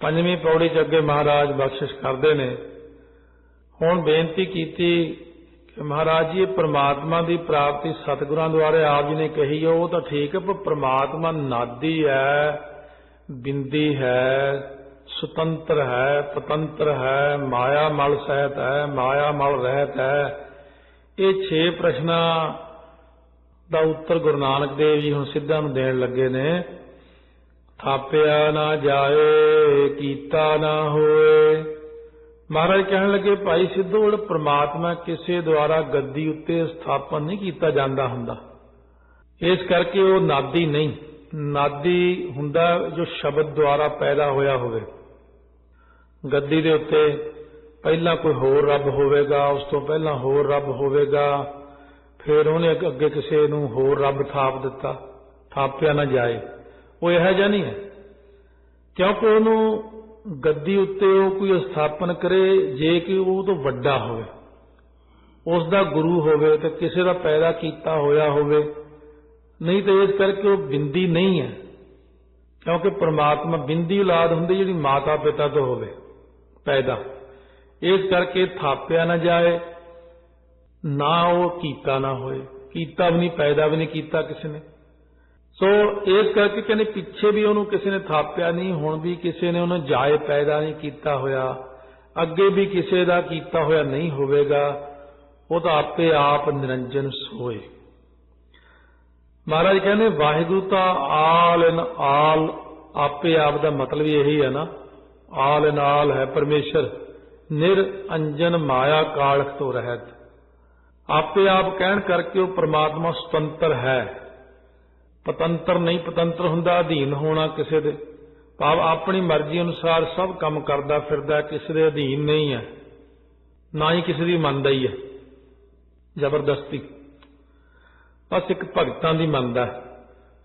ਪੰਜਵੀਂ ਪੌੜੀ 'ਚ ਅੱਗੇ ਮਹਾਰਾਜ ਬਖਸ਼ਿਸ਼ ਕਰਦੇ ਨੇ। ਹੁਣ ਬੇਨਤੀ ਕੀਤੀ ਕਿ ਮਹਾਰਾਜ ਜੀ ਇਹ ਪ੍ਰਮਾਤਮਾ ਦੀ ਪ੍ਰਾਪਤੀ ਸਤਿਗੁਰਾਂ ਦੁਆਰੇ ਆਪ ਜੀ ਨੇ ਕਹੀ ਹੈ, ਉਹ ਤਾਂ ਠੀਕ ਹੈ ਪਰ ਪ੍ਰਮਾਤਮਾ ਨਾਦੀ ਹੈ ਬਿੰਦੀ ਹੈ ਸੁਤੰਤਰ ਹੈ ਪਤੰਤਰ ਹੈ ਮਾਇਆ ਮਲ ਸਹਿਤ ਹੈ ਮਾਇਆ ਮਲ ਰਹਿਤ ਹੈ। ਇਹ 6 ਪ੍ਰਸ਼ਨਾਂ ਦਾ ਉੱਤਰ ਗੁਰੂ ਨਾਨਕ ਦੇਵ ਜੀ ਹੁਣ ਸਿੱਧਾ ਨੂੰ ਦੇਣ ਲੱਗੇ ਨੇ। ਥਾਪਿਆ ਨਾ ਜਾਏ, ਕੀਤਾ ਨਾ ਹੋਏ। ਮਹਾਰਾਜ ਕਹਿਣ ਲੱਗੇ, ਭਾਈ ਸਿੱਧੂ ਜਿਹੜਾ ਪ੍ਰਮਾਤਮਾ ਕਿਸੇ ਦੁਆਰਾ ਗੱਦੀ ਉੱਤੇ ਸਥਾਪਨ ਨਹੀਂ ਕੀਤਾ ਜਾਂਦਾ ਹੁੰਦਾ। ਇਸ ਕਰਕੇ ਉਹ ਨਾਦੀ ਨਹੀਂ, ਨਾਦੀ ਹੁੰਦਾ ਜੋ ਸ਼ਬਦ ਦੁਆਰਾ ਪੈਦਾ ਹੋਇਆ ਹੋਵੇ। ਗੱਦੀ ਦੇ ਉੱਤੇ ਪਹਿਲਾਂ ਕੋਈ ਹੋਰ ਰੱਬ ਹੋਵੇਗਾ, ਉਸ ਤੋਂ ਪਹਿਲਾਂ ਹੋਰ ਰੱਬ ਹੋਵੇਗਾ। ਫਿਰ ਉਹਨੇ ਅੱਗੇ ਕਿਸੇ ਨੂੰ ਹੋਰ ਰੱਬ ਥਾਪ ਦਿੱਤਾ, ਥਾਪਿਆ ਨਾ ਜਾਏ। ਉਹ ਇਹੋ ਜਿਹਾ ਨਹੀਂ ਹੈ। ਕਿਉਂਕਿ ਉਹਨੂੰ ਗੱਦੀ ਉੱਤੇ ਉਹ ਕੋਈ ਸਥਾਪਨ ਕਰੇ, ਜੇ ਕਿ ਉਹ ਤੋਂ ਵੱਡਾ ਹੋਵੇ। ਉਸ ਦਾ ਗੁਰੂ ਹੋਵੇ ਤੇ ਕਿਸੇ ਦਾ ਪੈਦਾ ਕੀਤਾ ਹੋਇਆ ਹੋਵੇ। ਨਹੀਂ ਤਾਂ ਇਸ ਕਰਕੇ ਉਹ ਬਿੰਦੀ ਨਹੀਂ ਹੈ। ਕਿਉਂਕਿ ਪ੍ਰਮਾਤਮਾ ਬਿੰਦੀ ਔਲਾਦ ਹੁੰਦੀ ਜਿਹੜੀ ਮਾਤਾ ਪਿਤਾ ਤੋਂ ਹੋਵੇ, ਪੈਦਾ। ਇਸ ਕਰਕੇ ਥਾਪਿਆ ਨਾ ਜਾਏ, ਨਾ ਉਹ ਕੀਤਾ ਨਾ ਹੋਏ। ਕੀਤਾ ਵੀ ਨਹੀਂ, ਪੈਦਾ ਵੀ ਨਹੀਂ ਕੀਤਾ ਕਿਸੇ ਨੇ। ਸੋ ਇਸ ਕਰਕੇ ਕਹਿੰਦੇ ਪਿੱਛੇ ਵੀ ਉਹਨੂੰ ਕਿਸੇ ਨੇ ਥਾਪਿਆ ਨਹੀਂ, ਹੁਣ ਵੀ ਕਿਸੇ ਨੇ ਉਹਨੂੰ ਜਾਏ ਪੈਦਾ ਨਹੀਂ ਕੀਤਾ ਹੋਇਆ, ਅੱਗੇ ਵੀ ਕਿਸੇ ਦਾ ਕੀਤਾ ਹੋਇਆ ਨਹੀਂ ਹੋਵੇਗਾ, ਉਹ ਤਾਂ ਆਪੇ ਆਪ ਨਿਰੰਜਨ ਸੋਏ। ਮਹਾਰਾਜ ਕਹਿੰਦੇ, ਵਾਹਿਗੁਰੂ ਤਾਂ ਆਲ ਇਨ ਆਲ, ਆਪੇ ਆਪ ਦਾ ਮਤਲਬ ਇਹੀ ਹੈ ਨਾ, ਆਲ ਇਨ ਆਲ ਹੈ ਪਰਮੇਸ਼ਰ, ਨਿਰ ਅੰਜਨ ਮਾਇਆ ਕਾਲਖ ਤੋਂ ਰਹਿਤ। ਆਪੇ ਆਪ ਕਹਿਣ ਕਰਕੇ ਉਹ ਪ੍ਰਮਾਤਮਾ ਸੁਤੰਤਰ ਹੈ। ਪਤੰਤਰ ਨਹੀਂ, ਪਤੰਤਰ ਹੁੰਦਾ, ਅਧੀਨ ਹੋਣਾ ਕਿਸੇ ਦੇ। ਭਾਵ ਆਪਣੀ ਮਰਜ਼ੀ ਅਨੁਸਾਰ ਸਭ ਕੰਮ ਕਰਦਾ ਫਿਰਦਾ ਕਿਸੇ ਦੇ ਅਧੀਨ ਨਹੀਂ ਹੈ। ਨਾ ਹੀ ਕਿਸੇ ਦੀ ਮੰਨਦਾ ਹੀ ਹੈ। ਜ਼ਬਰਦਸਤੀ। ਬਸ ਇੱਕ ਭਗਤਾਂ ਦੀ ਮੰਨਦਾ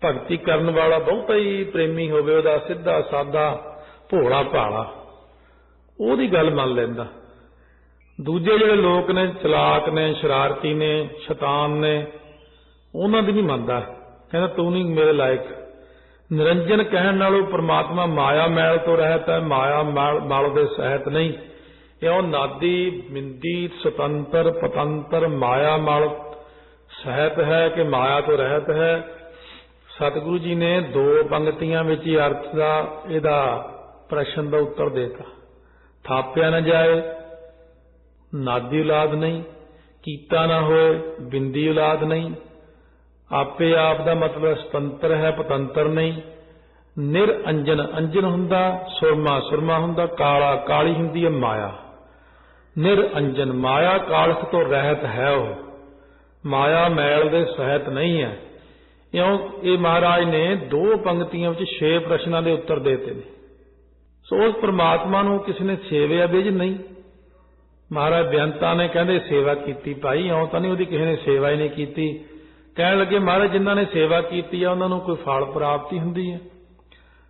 ਭਗਤੀ ਕਰਨ ਵਾਲਾ ਬਹੁਤਾ ਹੀ ਪ੍ਰੇਮੀ ਹੋਵੇ, ਉਹਦਾ ਸਿੱਧਾ, ਸਾਦਾ, ਭੋਲਾ ਭਾਲਾ। ਉਹਦੀ ਗੱਲ ਮੰਨ ਲੈਂਦਾ। ਦੂਜੇ ਜਿਹੜੇ ਲੋਕ ਨੇ, ਚਲਾਕ ਨੇ, ਸ਼ਰਾਰਤੀ ਨੇ, ਸ਼ੈਤਾਨ ਨੇ, ਉਹਨਾਂ ਦੀ ਨਹੀਂ ਮੰਨਦਾ ਕਹਿੰਦਾ, ਤੂੰ ਨਹੀਂ ਮੇਰੇ ਲਾਇਕ। ਨਿਰੰਜਨ ਕਹਿਣ ਨਾਲੋਂ ਪ੍ਰਮਾਤਮਾ ਮਾਇਆ ਮੈਲ ਤੋਂ ਰਹਿਤ ਹੈ, ਮਾਇਆ ਮਲ ਦੇ ਸਹਿਤ ਨਹੀਂ। ਇਉਂ ਨਾਦੀ, ਮਿੰਦੀ, ਸੁਤੰਤਰ, ਪਤੰਤਰ, ਮਾਇਆ ਮਲ ਸਹਿਤ ਹੈ ਕਿ ਮਾਇਆ ਤੋਂ ਰਹਿਤ ਹੈ? ਸਤਿਗੁਰੂ ਜੀ ਨੇ ਦੋ ਪੰਕਤੀਆਂ ਵਿੱਚ ਹੀ ਅਰਥ ਦਾ, ਇਹਦਾ ਪ੍ਰਸ਼ਨ ਦਾ ਉੱਤਰ ਦੇਤਾ। ਥਾਪਿਆ ਨਾ ਜਾਏ, ਨਾਦੀ ਔਲਾਦ ਨਹੀਂ, ਕੀਤਾ ਨਾ ਹੋਏ, ਬਿੰਦੀ ਔਲਾਦ ਨਹੀਂ। ਆਪੇ ਆਪ ਦਾ ਮਤਲਬ ਸੁਤੰਤਰ ਹੈ, ਪਤੰਤਰ ਨਹੀਂ। ਨਿਰ ਅੰਜਨ ਅੰਜਨ ਹੁੰਦਾ, ਸੁਰਮਾ ਸੁਰਮਾ ਹੁੰਦਾ, ਕਾਲਾ, ਕਾਲੀ ਹੁੰਦੀ ਹੈ ਮਾਇਆ। ਨਿਰ ਅੰਜਨ, ਮਾਇਆ ਕਾਲਸ ਤੋਂ ਰਹਿਤ ਹੈ ਉਹ। ਮਾਇਆ ਮੈਲ ਦੇ ਸਹਿਤ ਨਹੀਂ ਹੈ। ਇਉਂ ਇਹ ਮਹਾਰਾਜ ਨੇ ਦੋ ਪੰਕਤੀਆਂ ਵਿੱਚ ਛੇ ਪ੍ਰਸ਼ਨਾਂ ਦੇ ਉੱਤਰ ਦੇਤੇ ਨੇ। ਸੋ ਉਸ ਪ੍ਰਮਾਤਮਾ ਨੂੰ ਕਿਸੇ ਨੇ ਸੇਵਿਆ ਬਿਜ ਨਹੀਂ। ਮਹਾਰਾਜ ਬੇਅੰਤਾ ਨੇ ਕਹਿੰਦੇ, ਸੇਵਾ ਕੀਤੀ ਭਾਈ, ਇਉਂ ਤਾਂ ਨਹੀਂ ਉਹਦੀ ਕਿਸੇ ਨੇ ਸੇਵਾ ਹੀ ਨਹੀਂ ਕੀਤੀ। ਕਹਿਣ ਲੱਗੇ, ਮਹਾਰਾਜ, ਜਿਨ੍ਹਾਂ ਨੇ ਸੇਵਾ ਕੀਤੀ ਆ, ਉਹਨਾਂ ਨੂੰ ਕੋਈ ਫਲ ਪ੍ਰਾਪਤੀ ਹੁੰਦੀ ਹੈ।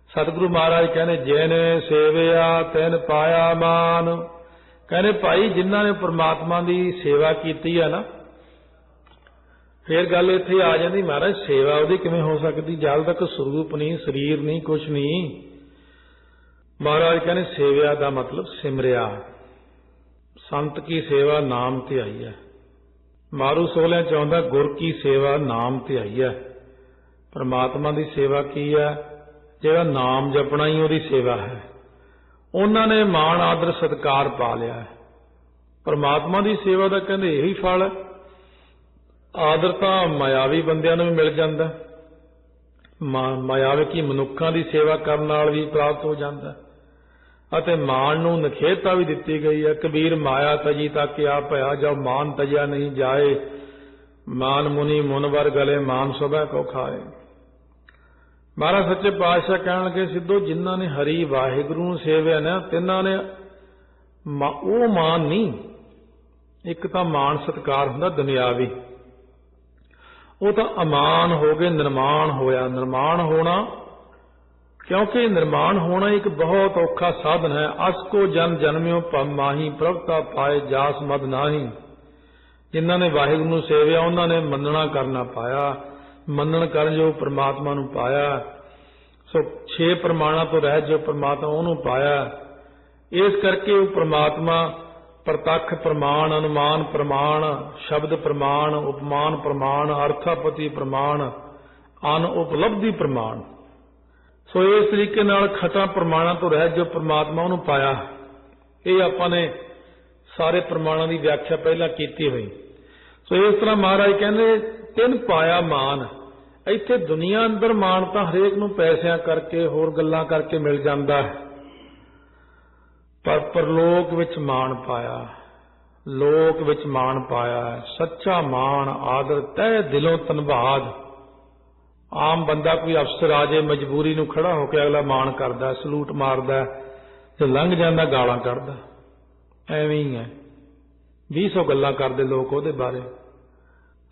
ਸਤਿਗੁਰੂ ਮਹਾਰਾਜ ਕਹਿੰਦੇ, ਜਿਨੇ ਸੇਵਿਆ ਤੈਨ ਪਾਇਆ ਮਾਨ। ਕਹਿੰਦੇ, ਭਾਈ, ਜਿਨ੍ਹਾਂ ਨੇ ਪ੍ਰਮਾਤਮਾ ਦੀ ਸੇਵਾ ਕੀਤੀ ਆ ਨਾ, ਫੇਰ ਗੱਲ ਇੱਥੇ ਆ ਜਾਂਦੀ, ਮਹਾਰਾਜ, ਸੇਵਾ ਉਹਦੀ ਕਿਵੇਂ ਹੋ ਸਕਦੀ? ਜਦ ਤੱਕ ਸਰੂਪ ਨਹੀਂ, ਸਰੀਰ ਨਹੀਂ ਕੁਝ ਨਹੀਂ। ਮਹਾਰਾਜ ਕਹਿੰਦੇ, ਸੇਵਿਆ ਦਾ ਮਤਲਬ ਸਿਮਰਿਆ। ਸੰਤ ਕੀ ਸੇਵਾ ਨਾਮ ਤੇ ਆਈ ਹੈ। ਮਾਰੂ ਸੋਲਿਆਂ ਚਾਹੁੰਦਾ ਗੁਰ ਕੀ ਸੇਵਾ ਨਾਮ ਤੇ ਆਈ ਹੈ। ਪਰਮਾਤਮਾ ਦੀ ਸੇਵਾ ਕੀ ਹੈ? ਜਿਹੜਾ ਨਾਮ ਜਪਣਾ ਹੀ ਉਹਦੀ ਸੇਵਾ ਹੈ। ਉਹਨਾਂ ਨੇ ਮਾਣ, ਆਦਰ, ਸਤਕਾਰ ਪਾ ਲਿਆ ਹੈ। ਪਰਮਾਤਮਾ ਦੀ ਸੇਵਾ ਦਾ ਕਹਿੰਦੇ ਇਹੀ ਫਲ ਹੈ। ਆਦਰ ਤਾਂ ਮਾਇਆਵੀ ਬੰਦਿਆਂ ਨੂੰ ਵੀ ਮਿਲ ਜਾਂਦਾ ਮਾ- ਮਾਇਆਵੀ ਮਨੁੱਖਾਂ ਦੀ ਸੇਵਾ ਕਰਨ ਨਾਲ ਵੀ ਪ੍ਰਾਪਤ ਹੋ ਜਾਂਦਾ ਅਤੇ ਮਾਨ ਨੂੰ ਨਖੇਤਾ ਵੀ ਦਿੱਤੀ ਗਈ ਹੈ। ਕਬੀਰ ਮਾਇਆ ਤਜੀ ਤੱਕ ਆ ਭਇਆ, ਜਬ ਮਾਨ ਤਜਿਆ ਨਹੀਂ ਜਾਏ, ਮਾਨ ਮੁਨੀ ਮੁਨਵਰ ਗਲੇ ਮਾਨ ਸਭਾ ਕੋ ਖਾਏ। ਮਹਾਰਾਜ ਸੱਚੇ ਪਾਤਸ਼ਾਹ ਕਹਿਣ ਲੱਗੇ, ਸਿੱਧੋ ਜਿਨ੍ਹਾਂ ਨੇ ਹਰੀ ਵਾਹਿਗੁਰੂ ਨੂੰ ਸੇਵਿਆ ਨਾ, ਤਿੰਨਾਂ ਨੇ ਉਹ ਮਾਨ ਨਹੀਂ। ਇੱਕ ਤਾਂ ਮਾਨ ਸਤਕਾਰ ਹੁੰਦਾ ਦੁਨਿਆਵੀ। ਉਹ ਤਾਂ ਅਮਾਨ ਹੋ ਗਏ, ਨਿਰਮਾਣ ਹੋਇਆ। ਨਿਰਮਾਣ ਹੋਣਾ ਕਿਉਂਕਿ ਨਿਰਮਾਣ ਹੋਣਾ ਇੱਕ ਬਹੁਤ ਔਖਾ ਸਾਧਨ ਹੈ। ਅਸ ਕੋ ਜਨ ਜਨਮਿਓ ਪਮ ਮਾਹੀ ਪ੍ਰਭਤਾ ਪਾਏ ਜਾਸ ਮਦ ਨਾਹੀ। ਜਿਨ੍ਹਾਂ ਨੇ ਵਾਹਿਗੁਰੂ ਨੂੰ ਸੇਵਿਆ, ਉਹਨਾਂ ਨੇ ਮੰਨਣਾ ਕਰਨਾ ਪਾਇਆ। ਮੰਨਣ ਕਰਨ ਜੋ ਪ੍ਰਮਾਤਮਾ ਨੂੰ ਪਾਇਆ। ਸੋ ਛੇ ਪ੍ਰਮਾਣਾਂ ਤੋਂ ਰਹਿ ਜੋ ਪ੍ਰਮਾਤਮਾ ਉਹਨੂੰ ਪਾਇਆ। ਇਸ ਕਰਕੇ ਉਹ ਪ੍ਰਮਾਤਮਾ ਪ੍ਰਤੱਖ ਪ੍ਰਮਾਣ, ਅਨੁਮਾਨ ਪ੍ਰਮਾਣ, ਸ਼ਬਦ ਪ੍ਰਮਾਣ, ਉਪਮਾਨ ਪ੍ਰਮਾਣ, ਅਰਥਾਪਤੀ ਪ੍ਰਮਾਣ, ਅਨ ਉਪਲਬਧੀ ਪ੍ਰਮਾਣ ਸੋ ਇਸ ਤਰੀਕੇ ਨਾਲ ਖਟਾ ਪ੍ਰਮਾਣਾਂ ਤੋਂ ਰਹਿ ਜੋ ਪ੍ਰਮਾਤਮਾ ਉਹਨੂੰ ਪਾਇਆ। ਇਹ ਆਪਾਂ ਨੇ ਸਾਰੇ ਪ੍ਰਮਾਣਾਂ ਦੀ ਵਿਆਖਿਆ ਪਹਿਲਾਂ ਕੀਤੀ ਹੋਈ। ਸੋ ਇਸ ਤਰ੍ਹਾਂ ਮਹਾਰਾਜ ਕਹਿੰਦੇ, ਤਿੰਨ ਪਾਇਆ ਮਾਨ। ਇੱਥੇ ਦੁਨੀਆ ਅੰਦਰ ਮਾਨ ਤਾਂ ਹਰੇਕ ਨੂੰ ਪੈਸਿਆਂ ਕਰਕੇ, ਹੋਰ ਗੱਲਾਂ ਕਰਕੇ ਮਿਲ ਜਾਂਦਾ ਹੈ। ਪਰ ਪਰਲੋਕ ਵਿੱਚ ਮਾਣ ਪਾਇਆ। ਲੋਕ ਵਿੱਚ ਮਾਣ ਪਾਇਆ। ਸੱਚਾ ਮਾਣ ਆਦਰ ਤਹਿ ਦਿਲੋਂ ਧੰਨਵਾਦ। ਆਮ ਬੰਦਾ ਕੋਈ ਅਫਸਰ ਆ ਜੇ, ਮਜਬੂਰੀ ਨੂੰ ਖੜਾ ਹੋ ਕੇ ਅਗਲਾ ਮਾਣ ਕਰਦਾ, ਸਲੂਟ ਮਾਰਦਾ ਤੇ ਲੰਘ ਜਾਂਦਾ, ਗਾਲਾਂ ਕੱਢਦਾ। ਐਵੇਂ ਹੀ ਹੈ। 200 ਗੱਲਾਂ ਕਰਦੇ ਲੋਕ ਉਹਦੇ ਬਾਰੇ।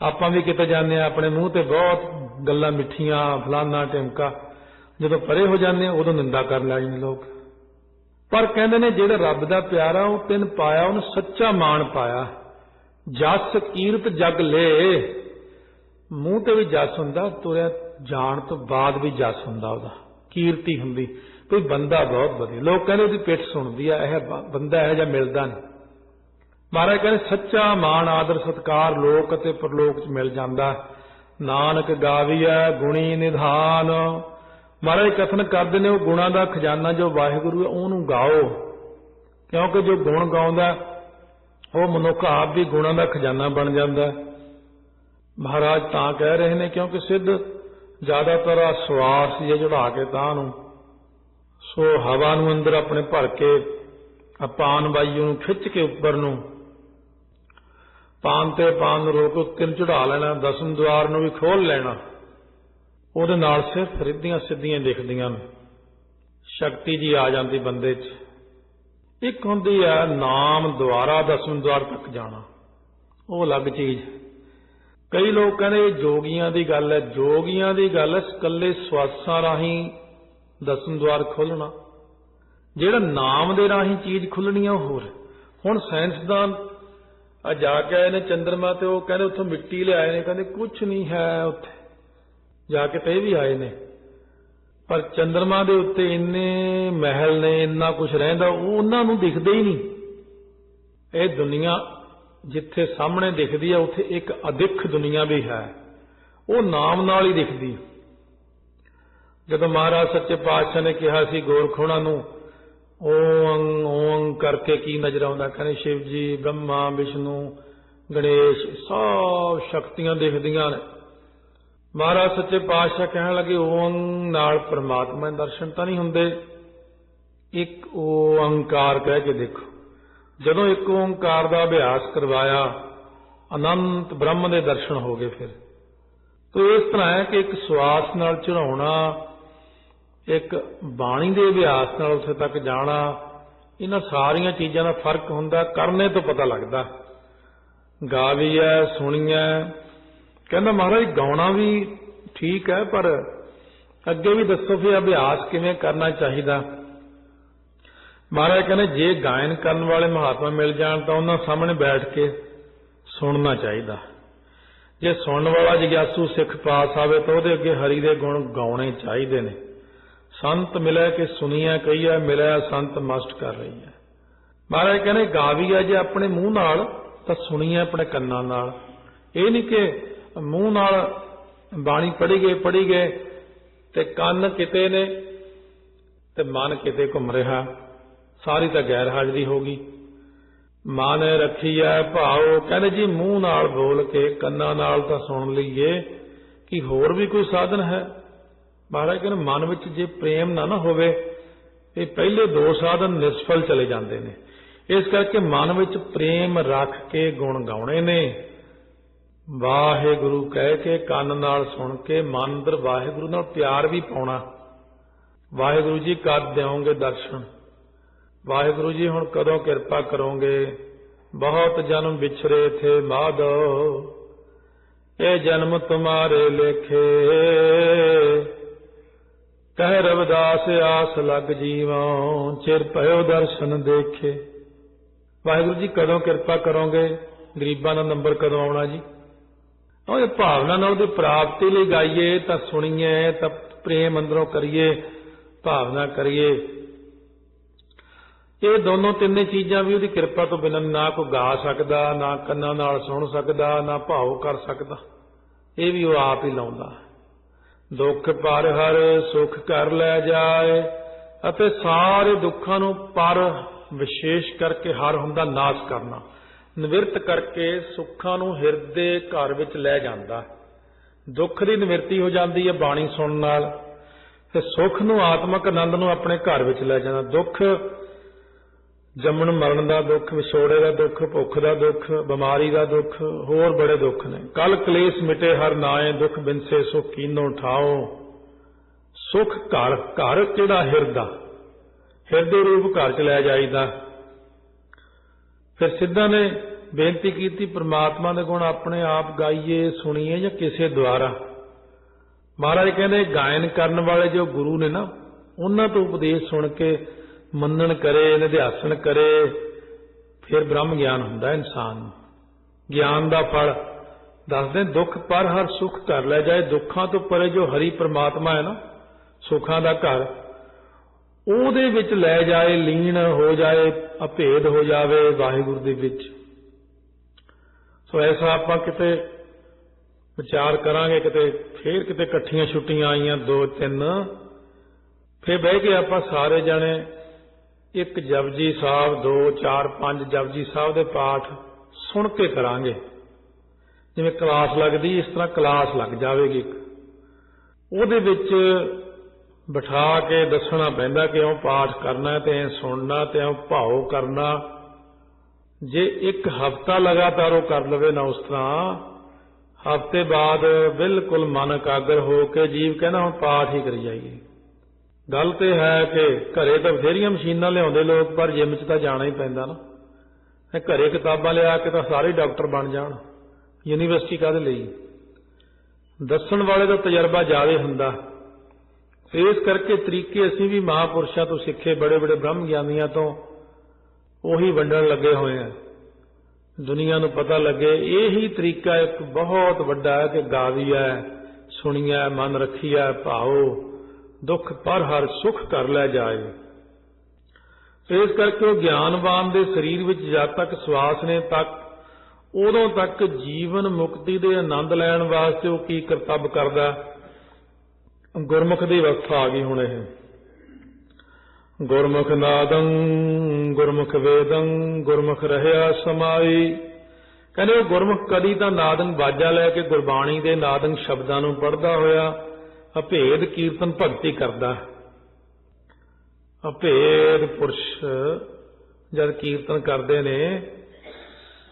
ਆਪਾਂ ਵੀ ਕਿਤੇ ਜਾਂਦੇ ਆ ਆਪਣੇ ਮੂੰਹ ਤੇ ਬਹੁਤ ਗੱਲਾਂ ਮਿੱਠੀਆਂ, ਫਲਾਨਾ ਟਿਮਕਾ ਜਦੋਂ ਪਰੇ ਹੋ ਜਾਂਦੇ ਆ ਉਦੋਂ ਨਿੰਦਾ ਕਰਨ ਲੱਗ ਜਾਂਦੇ ਲੋਕ। ਪਰ ਕਹਿੰਦੇ ਨੇ, ਜਿਹੜਾ ਰੱਬ ਦਾ ਪਿਆਰਾ, ਉਹ ਤਿੰਨ ਪਾਇਆ, ਉਹਨੂੰ ਸੱਚਾ ਮਾਣ ਪਾਇਆ। ਜਸ ਕੀਰਤ ਜਗ ਲੇ। ਮੂੰਹ ਤੇ ਵੀ ਜਸ ਹੁੰਦਾ, ਤੁਰਿਆ ਜਾਣ ਤੋਂ ਬਾਅਦ ਵੀ ਜਸ ਹੁੰਦਾ ਉਹਦਾ। ਕੀਰਤੀ ਹੁੰਦੀ, ਕੋਈ ਬੰਦਾ ਬਹੁਤ ਵਧੀਆ। ਲੋਕ ਕਹਿੰਦੇ ਉਹਦੀ ਪਿੱਠ ਸੁਣਦੀ ਆ, ਇਹ ਬੰਦਾ ਇਹੋ ਜਿਹਾ ਮਿਲਦਾ ਨਹੀਂ। ਮਹਾਰਾਜ ਕਹਿੰਦੇ, ਸੱਚਾ ਮਾਣ, ਆਦਰ, ਸਤਕਾਰ ਲੋਕ ਅਤੇ ਪਰਲੋਕ ਚ ਮਿਲ ਜਾਂਦਾ। ਨਾਨਕ ਗਾਵੀਐ ਗੁਣੀ ਨਿਧਾਨ। ਮਹਾਰਾਜ ਕਥਨ ਕਰਦੇ ਨੇ, ਉਹ ਗੁਣਾਂ ਦਾ ਖਜ਼ਾਨਾ ਜੋ ਵਾਹਿਗੁਰੂ ਹੈ, ਉਹਨੂੰ ਗਾਓ। ਕਿਉਂਕਿ ਜੋ ਗੁਣ ਗਾਉਂਦਾ, ਉਹ ਮਨੁੱਖ ਆਪ ਵੀ ਗੁਣਾਂ ਦਾ ਖਜ਼ਾਨਾ ਬਣ ਜਾਂਦਾ। ਹੈ। ਮਹਾਰਾਜ ਤਾਂ ਕਹਿ ਰਹੇ ਨੇ ਕਿਉਂਕਿ ਸਿੱਧ ਜ਼ਿਆਦਾਤਰ ਆ ਸਵਾਸ ਜੇ ਚੜਾ ਕੇ ਤਾਂ ਨੂੰ। ਸੋ ਹਵਾ ਨੂੰ ਅੰਦਰ ਆਪਣੇ ਭਰ ਕੇ ਅਪਾਨ ਵਾਯੂ ਨੂੰ ਖਿੱਚ ਕੇ ਉੱਪਰ ਨੂੰ। ਪਾਨ ਤੇ ਪਾਨ ਨੂੰ ਰੋਕ ਉੱਤੇ ਚੜਾ ਲੈਣਾ, ਦਸਮ ਦਵਾਰ ਨੂੰ ਵੀ ਖੋਲ ਲੈਣਾ। ਉਹਦੇ ਨਾਲ ਸਿਰਫ ਰਿੱਧੀਆਂ ਸਿੱਧੀਆਂ ਦਿਖਦੀਆਂ ਨੇ। ਸ਼ਕਤੀ ਜੀ ਆ ਜਾਂਦੀ ਬੰਦੇ 'ਚ। ਇੱਕ ਹੁੰਦੀ ਹੈ ਨਾਮ ਦੁਆਰਾ ਦਸਮ ਦਵਾਰ ਤੱਕ ਜਾਣਾ। ਉਹ ਅਲੱਗ ਚੀਜ਼। ਕਈ ਲੋਕ ਕਹਿੰਦੇ ਜੋਗੀਆਂ ਦੀ ਗੱਲ ਹੈ, ਜੋਗੀਆਂ ਦੀ ਗੱਲ ਇਕੱਲੇ ਸਵਾਸਾਂ ਰਾਹੀਂ ਦਸਮ ਦਵਾਰ ਖੋਲਣਾ ਜਿਹੜਾ ਨਾਮ ਦੇ ਰਾਹੀਂ ਚੀਜ਼ ਖੁੱਲਣੀ ਆ ਹੋਰ ਹੁਣ ਸਾਇੰਸਦਾਨ ਆ ਜਾ ਕੇ ਆਏ ਨੇ ਚੰਦਰਮਾ ਤੇ, ਉਹ ਕਹਿੰਦੇ ਉੱਥੋਂ ਮਿੱਟੀ ਲਿਆਏ ਨੇ, ਕਹਿੰਦੇ ਕੁਝ ਨਹੀਂ ਹੈ ਉੱਥੇ। ਜਾ ਕੇ ਤੇ ਵੀ ਆਏ ਨੇ। ਪਰ ਚੰਦਰਮਾ ਦੇ ਉੱਤੇ ਇੰਨੇ ਮਹਿਲ ਨੇ, ਇੰਨਾ ਕੁਝ ਰਹਿੰਦਾ, ਉਹ ਉਹਨਾਂ ਨੂੰ ਦਿਖਦੇ ਹੀ ਨਹੀਂ। ਇਹ ਦੁਨੀਆ ਜਿੱਥੇ ਸਾਹਮਣੇ ਦਿਖਦੀ ਹੈ ਉੱਥੇ ਇੱਕ ਅਦਿੱਖ ਦੁਨੀਆ ਵੀ ਹੈ। ਉਹ ਨਾਮ ਨਾਲ ਹੀ ਦਿਖਦੀ ਜਦੋਂ ਮਹਾਰਾਜ ਸੱਚੇ ਪਾਤਸ਼ਾਹ ਨੇ ਕਿਹਾ ਸੀ ਗੋਰਖੋਣਾ ਨੂੰ ਓੰ ਓੰ ਕਰਕੇ ਕੀ ਨਜ਼ਰ ਆਉਂਦਾ? ਕਹਿੰਦੇ, ਸ਼ਿਵ ਜੀ, ਬ੍ਰਹਮਾ, ਵਿਸ਼ਨੂੰ, ਗਣੇਸ਼, ਸਭ ਸ਼ਕਤੀਆਂ ਦਿਖਦੀਆਂ ਨੇ। ਮਹਾਰਾਜ ਸੱਚੇ ਪਾਤਸ਼ਾਹ ਕਹਿਣ ਲੱਗੇ ਓੰ ਨਾਲ ਪ੍ਰਮਾਤਮਾ ਦੇ ਦਰਸ਼ਨ ਤਾਂ ਨਹੀਂ ਹੁੰਦੇ। ਇੱਕ ਓੰਕਾਰ ਕਹਿ ਕੇ ਦੇਖੋ। ਜਦੋਂ ਇੱਕ ਓੰਕਾਰ ਦਾ ਅਭਿਆਸ ਕਰਵਾਇਆ, ਅਨੰਤ ਬ੍ਰਹਮ ਦੇ ਦਰਸ਼ਨ ਹੋ ਗਏ ਫਿਰ। ਤੋ ਇਸ ਤਰ੍ਹਾਂ ਹੈ ਕਿ ਇੱਕ ਸਵਾਸ ਨਾਲ ਚੜਾਉਣਾ ਇੱਕ ਬਾਣੀ ਦੇ ਅਭਿਆਸ ਨਾਲ ਉੱਥੇ ਤੱਕ ਜਾਣਾ, ਇਹਨਾਂ ਸਾਰੀਆਂ ਚੀਜ਼ਾਂ ਦਾ ਫ਼ਰਕ ਹੁੰਦਾ, ਕਰਨੇ ਤੋਂ ਪਤਾ ਲੱਗਦਾ। ਗਾਵੀਐ ਸੁਣੀਐ ਕਹਿੰਦਾ ਮਹਾਰਾਜ, ਗਾਉਣਾ ਵੀ ਠੀਕ ਹੈ ਪਰ ਅੱਗੇ ਵੀ ਦੱਸੋ ਫਿਰ ਅਭਿਆਸ ਕਿਵੇਂ ਕਰਨਾ ਚਾਹੀਦਾ। ਮਹਾਰਾਜ ਕਹਿੰਦੇ, ਜੇ ਗਾਇਨ ਕਰਨ ਵਾਲੇ ਮਹਾਤਮਾ ਮਿਲ ਜਾਣ ਤਾਂ ਉਹਨਾਂ ਸਾਹਮਣੇ ਬੈਠ ਕੇ ਸੁਣਨਾ ਚਾਹੀਦਾ। ਜੇ ਸੁਣਨ ਵਾਲਾ ਜਿਗਿਆਸੂ ਸਿੱਖ ਪਾਸ ਆਵੇ ਤਾਂ ਉਹਦੇ ਅੱਗੇ ਹਰੀ ਦੇ ਗੁਣ ਗਾਉਣੇ ਚਾਹੀਦੇ ਨੇ। ਸੰਤ ਮਿਲਿਆ ਕਿ ਸੁਣੀਐ ਕਹੀਐ, ਮਿਲਿਆ ਸੰਤ ਮਸਟ ਕਰ ਰਹੀ ਹੈ ਮਹਾਰਾਜ ਕਹਿੰਦੇ ਗਾਵੀ ਹੈ ਜੇ ਆਪਣੇ ਮੂੰਹ ਨਾਲ, ਤਾਂ ਸੁਣੀਐ ਆਪਣੇ ਕੰਨਾਂ ਨਾਲ। ਇਹ ਨਹੀਂ ਕਿ ਮੂੰਹ ਨਾਲ ਬਾਣੀ ਪੜ੍ਹੀ ਗਏ ਪੜ੍ਹੀ ਗਏ ਤੇ ਕੰਨ ਕਿਤੇ ਨੇ, ਤੇ ਮਨ ਕਿਤੇ ਘੁੰਮ ਰਿਹਾ। ਸਾਰੀ ਤਾਂ ਗੈਰ ਹਾਜ਼ਰੀ ਹੋ ਗਈ। ਮਨ ਰੱਖੀ ਐ ਭਾਉ, ਕਹਿੰਦੇ ਜੀ ਮੂੰਹ ਨਾਲ ਬੋਲ ਕੇ ਕੰਨਾਂ ਨਾਲ ਤਾਂ ਸੁਣ ਲਈਏ ਕਿ ਹੋਰ ਵੀ ਕੋਈ ਸਾਧਨ ਹੈ। ਮਹਾਰਾਜ ਕਹਿੰਦੇ ਮਨ ਵਿੱਚ ਜੇ ਪ੍ਰੇਮ ਨਾ ਨਾ ਹੋਵੇ, ਇਹ ਪਹਿਲੇ ਦੋ ਸਾਧਨ ਨਿਸਫਲ ਚਲੇ ਜਾਂਦੇ ਨੇ। ਇਸ ਕਰਕੇ ਮਨ ਵਿੱਚ ਪ੍ਰੇਮ ਰੱਖ ਕੇ ਗੁਣ ਗਾਉਣੇ ਨੇ। ਵਾਹਿਗੁਰੂ ਕਹਿ ਕੇ ਕੰਨ ਨਾਲ ਸੁਣ ਕੇ ਮਨ ਅੰਦਰ ਵਾਹਿਗੁਰੂ ਨਾਲ ਪਿਆਰ ਵੀ ਪਾਉਣਾ। ਵਾਹਿਗੁਰੂ ਜੀ ਕਰ ਦਿਓਗੇ ਦਰਸ਼ਨ? ਵਾਹਿਗੁਰੂ ਜੀ, ਹੁਣ ਕਦੋਂ ਕਿਰਪਾ ਕਰੋਗੇ? ਬਹੁਤ ਜਨਮ ਵਿਛਰੇ ਥੇ ਮਾਧੋ ਇਹ ਜਨਮ ਤੁਮਾਰੇ ਲੇਖੇ। ਕਹਿ ਰਵਿਦਾਸ, ਆਸ ਲੱਗ ਜੀਵਾਂ, ਚਿਰ ਭਇਓ ਦਰਸ਼ਨ ਦੇਖੇ। ਵਾਹਿਗੁਰੂ ਜੀ, ਕਦੋਂ ਕਿਰਪਾ ਕਰੋਗੇ? ਗਰੀਬਾਂ ਦਾ ਨੰਬਰ ਕਦੋਂ ਆਉਣਾ ਜੀ? ਉਹ ਇਹ ਭਾਵਨਾ ਨਾਲ ਉਹਦੀ ਪ੍ਰਾਪਤੀ ਲਈ ਗਾਈਏ, ਤਾਂ ਸੁਣੀਏ, ਤਾਂ ਪ੍ਰੇਮ ਅੰਦਰੋਂ ਕਰੀਏ, ਭਾਵਨਾ ਕਰੀਏ। ਇਹ ਦੋਨੋਂ ਤਿੰਨੇ ਚੀਜ਼ਾਂ ਵੀ ਉਹਦੀ ਕਿਰਪਾ ਤੋਂ ਬਿਨਾਂ ਨਾ ਕੋਈ ਗਾ ਸਕਦਾ, ਨਾ ਕੰਨਾਂ ਨਾਲ ਸੁਣ ਸਕਦਾ, ਨਾ ਭਾਵ ਕਰ ਸਕਦਾ। ਇਹ ਵੀ ਉਹ ਆਪ ਹੀ ਲਾਉਂਦਾ। ਦੁੱਖ ਪਰ ਹਰ ਸੁਖ ਕਰ ਲੈ ਜਾਏ ਅਤੇ ਸਾਰੇ ਦੁੱਖਾਂ ਨੂੰ ਪਰ ਵਿਸ਼ੇਸ਼ ਕਰਕੇ ਹਰ ਹੁੰਦਾ ਨਾਸ਼ ਕਰਨਾ। ਨਿਵਰਤ ਕਰਕੇ ਸੁੱਖਾਂ ਨੂੰ ਹਿਰਦੇ ਘਰ ਵਿੱਚ ਲੈ ਜਾਂਦਾ। ਦੁੱਖ ਦੀ ਨਿਵਰਤੀ ਹੋ ਜਾਂਦੀ ਹੈ ਬਾਣੀ ਸੁਣਨ ਨਾਲ। ਤੇ ਸੁੱਖ ਨੂੰ, ਆਤਮਿਕ ਆਨੰਦ ਨੂੰ ਆਪਣੇ ਘਰ ਵਿੱਚ ਲੈ ਜਾਂਦਾ। ਦੁੱਖ ਜੰਮਣ ਮਰਨ ਦਾ ਦੁੱਖ, ਵਿਛੋੜੇ ਦਾ ਦੁੱਖ, ਭੁੱਖ ਦਾ ਦੁੱਖ, ਬਿਮਾਰੀ ਦਾ ਦੁੱਖ, ਹੋਰ ਬੜੇ ਦੁੱਖ ਨੇ। ਕਲ ਕਲੇਸ਼ ਮਿਟੇ ਹਰ ਨਾਏ, ਦੁੱਖ ਬਿਨਸੇ ਸੁਖ ਕੀਨੋ ਠਾਓ। ਸੁਖ ਘਰ ਘਰ ਕਿਹੜਾ ਹਿਰਦਾ? ਹਿਰਦੇ ਰੂਪ ਘਰ ਚ ਲੈ ਜਾਈਦਾ। ਫਿਰ ਸਿੱਧਾ ਨੇ ਬੇਨਤੀ ਕੀਤੀ, ਪ੍ਰਮਾਤਮਾ ਦੇ ਗੁਣ ਆਪਣੇ ਆਪ ਗਾਈਏ, ਸੁਣੀਏ ਜਾਂ ਕਿਸੇ ਦੁਆਰਾ। ਮਹਾਰਾਜ ਕਹਿੰਦੇ, ਗਾਇਨ ਕਰਨ ਵਾਲੇ ਜੋ ਗੁਰੂ ਨੇ ਨਾ, ਉਹਨਾਂ ਤੋਂ ਉਪਦੇਸ਼ ਸੁਣ ਕੇ ਮੰਨਣ ਕਰੇ ਨਿਧਿਆਸਨ ਕਰੇ, ਫਿਰ ਬ੍ਰਹਮ ਗਿਆਨ ਹੁੰਦਾ ਇਨਸਾਨ ਨੂੰ। ਗਿਆਨ ਦਾ ਫਲ ਦੱਸਦੇ ਦੁੱਖ ਪਰ ਹਰ ਸੁਖ ਕਰ ਲੈ ਜਾਏ, ਦੁੱਖਾਂ ਤੋਂ ਪਰੇ ਜੋ ਹਰੀ ਪ੍ਰਮਾਤਮਾ ਹੈ ਨਾ, ਸੁੱਖਾਂ ਦਾ ਘਰ, ਉਹਦੇ ਵਿੱਚ ਲੈ ਜਾਏ, ਲੀਨ ਹੋ ਜਾਏ, ਅਭੇਦ ਹੋ ਜਾਵੇ ਵਾਹਿਗੁਰੂ ਦੇ ਵਿੱਚ। ਸੋ ਐਸਾ ਆਪਾਂ ਕਿਤੇ ਵਿਚਾਰ ਕਰਾਂਗੇ, ਕਿਤੇ ਫੇਰ ਕਿਤੇ ਇਕੱਠੀਆਂ ਛੁੱਟੀਆਂ ਆਈਆਂ, ਦੋ, ਤਿੰਨ, ਫੇਰ ਬਹਿ ਕੇ ਆਪਾਂ ਸਾਰੇ ਜਣੇ ਇੱਕ ਜਪਜੀ ਸਾਹਿਬ, ਦੋ, ਚਾਰ, ਪੰਜ ਜਪਜੀ ਸਾਹਿਬ ਦੇ ਪਾਠ ਸੁਣ ਕੇ ਕਰਾਂਗੇ। ਜਿਵੇਂ ਕਲਾਸ ਲੱਗਦੀ, ਇਸ ਤਰ੍ਹਾਂ ਕਲਾਸ ਲੱਗ ਜਾਵੇਗੀ। ਇੱਕ ਉਹਦੇ ਵਿੱਚ ਬਿਠਾ ਕੇ ਦੱਸਣਾ ਪੈਂਦਾ ਕਿ ਉਹ ਪਾਠ ਕਰਨਾ, ਤੇ ਐਂ ਸੁਣਨਾ, ਤੇ ਉਹ ਭਾਉ ਕਰਨਾ। ਜੇ ਇੱਕ ਹਫਤਾ ਲਗਾਤਾਰ ਉਹ ਕਰ ਲਵੇ ਨਾ ਉਸ ਤਰ੍ਹਾਂ, ਹਫ਼ਤੇ ਬਾਅਦ ਬਿਲਕੁਲ ਮਨ ਇਕਾਗਰ ਹੋ ਕੇ ਜੀਵ ਕਹਿੰਦਾ, ਹੁਣ ਪਾਠ ਹੀ ਕਰੀ ਜਾਈਏ। ਗੱਲ ਤੇ ਹੈ ਕਿ ਘਰੇ ਤਾਂ ਬਥੇਰੀਆਂ ਮਸ਼ੀਨਾਂ ਲਿਆਉਂਦੇ ਲੋਕ, ਪਰ ਜਿਮ 'ਚ ਤਾਂ ਜਾਣਾ ਹੀ ਪੈਂਦਾ ਨਾ। ਇਹ ਘਰੇ ਕਿਤਾਬਾਂ ਲਿਆ ਕੇ ਤਾਂ ਸਾਰੇ ਡਾਕਟਰ ਬਣ ਜਾਣ। ਯੂਨੀਵਰਸਿਟੀ ਕਾਹਦੇ ਲਈ? ਦੱਸਣ ਵਾਲੇ ਦਾ ਤਜਰਬਾ ਜ਼ਿਆਦਾ ਹੁੰਦਾ। ਇਸ ਕਰਕੇ ਤਰੀਕੇ ਅਸੀਂ ਵੀ ਮਹਾਪੁਰਸ਼ਾਂ ਤੋਂ ਸਿੱਖੇ, ਬੜੇ ਬੜੇ ਬ੍ਰਹਮ ਗਿਆਨੀਆਂ ਤੋਂ ਉਹੀ ਵੰਡਣ ਲੱਗੇ ਹੋਏ ਆ। ਦੁਨੀਆ ਨੂੰ ਪਤਾ ਲੱਗੇ, ਇਹੀ ਤਰੀਕਾ ਇੱਕ ਬਹੁਤ ਵੱਡਾ ਹੈ ਕਿ ਗਾਵੀਐ ਸੁਣੀਐ ਮਨ ਰੱਖੀਐ ਭਾਉ ਦੁੱਖ ਪਰ ਹਰ ਸੁਖ ਕਰ ਲੈ ਜਾਏ। ਇਸ ਕਰਕੇ ਉਹ ਗਿਆਨਵਾਨ ਦੇ ਸਰੀਰ ਵਿੱਚ ਜਦ ਤੱਕ ਸਵਾਸ ਨੇ ਤੱਕ, ਉਦੋਂ ਤੱਕ ਜੀਵਨ ਮੁਕਤੀ ਦੇ ਆਨੰਦ ਲੈਣ ਵਾਸਤੇ ਉਹ ਕੀ ਕਰਤੱਵ ਕਰਦਾ? ਗੁਰਮੁਖ ਦੀ ਅਵਸਥਾ ਆ ਗਈ ਹੁਣ ਇਹ। ਗੁਰਮੁਖ ਨਾਦੰ, ਗੁਰਮੁਖ ਵੇਦੰ, ਗੁਰਮੁਖ ਰਹਿਆ ਸਮਾਈ। ਕਹਿੰਦੇ ਉਹ ਗੁਰਮੁਖ ਕਦੀ ਤਾਂ ਨਾਦੰ ਬਾਜਾ ਲੈ ਕੇ ਗੁਰਬਾਣੀ ਦੇ ਨਾਦੰ ਸ਼ਬਦਾਂ ਨੂੰ ਪੜਦਾ ਹੋਇਆ। ਅਭੇਦ ਕੀਰਤਨ ਭਗਤੀ ਕਰਦਾ। ਅਭੇਦ ਪੁਰਸ਼ ਜਦ ਕੀਰਤਨ ਕਰਦੇ ਨੇ,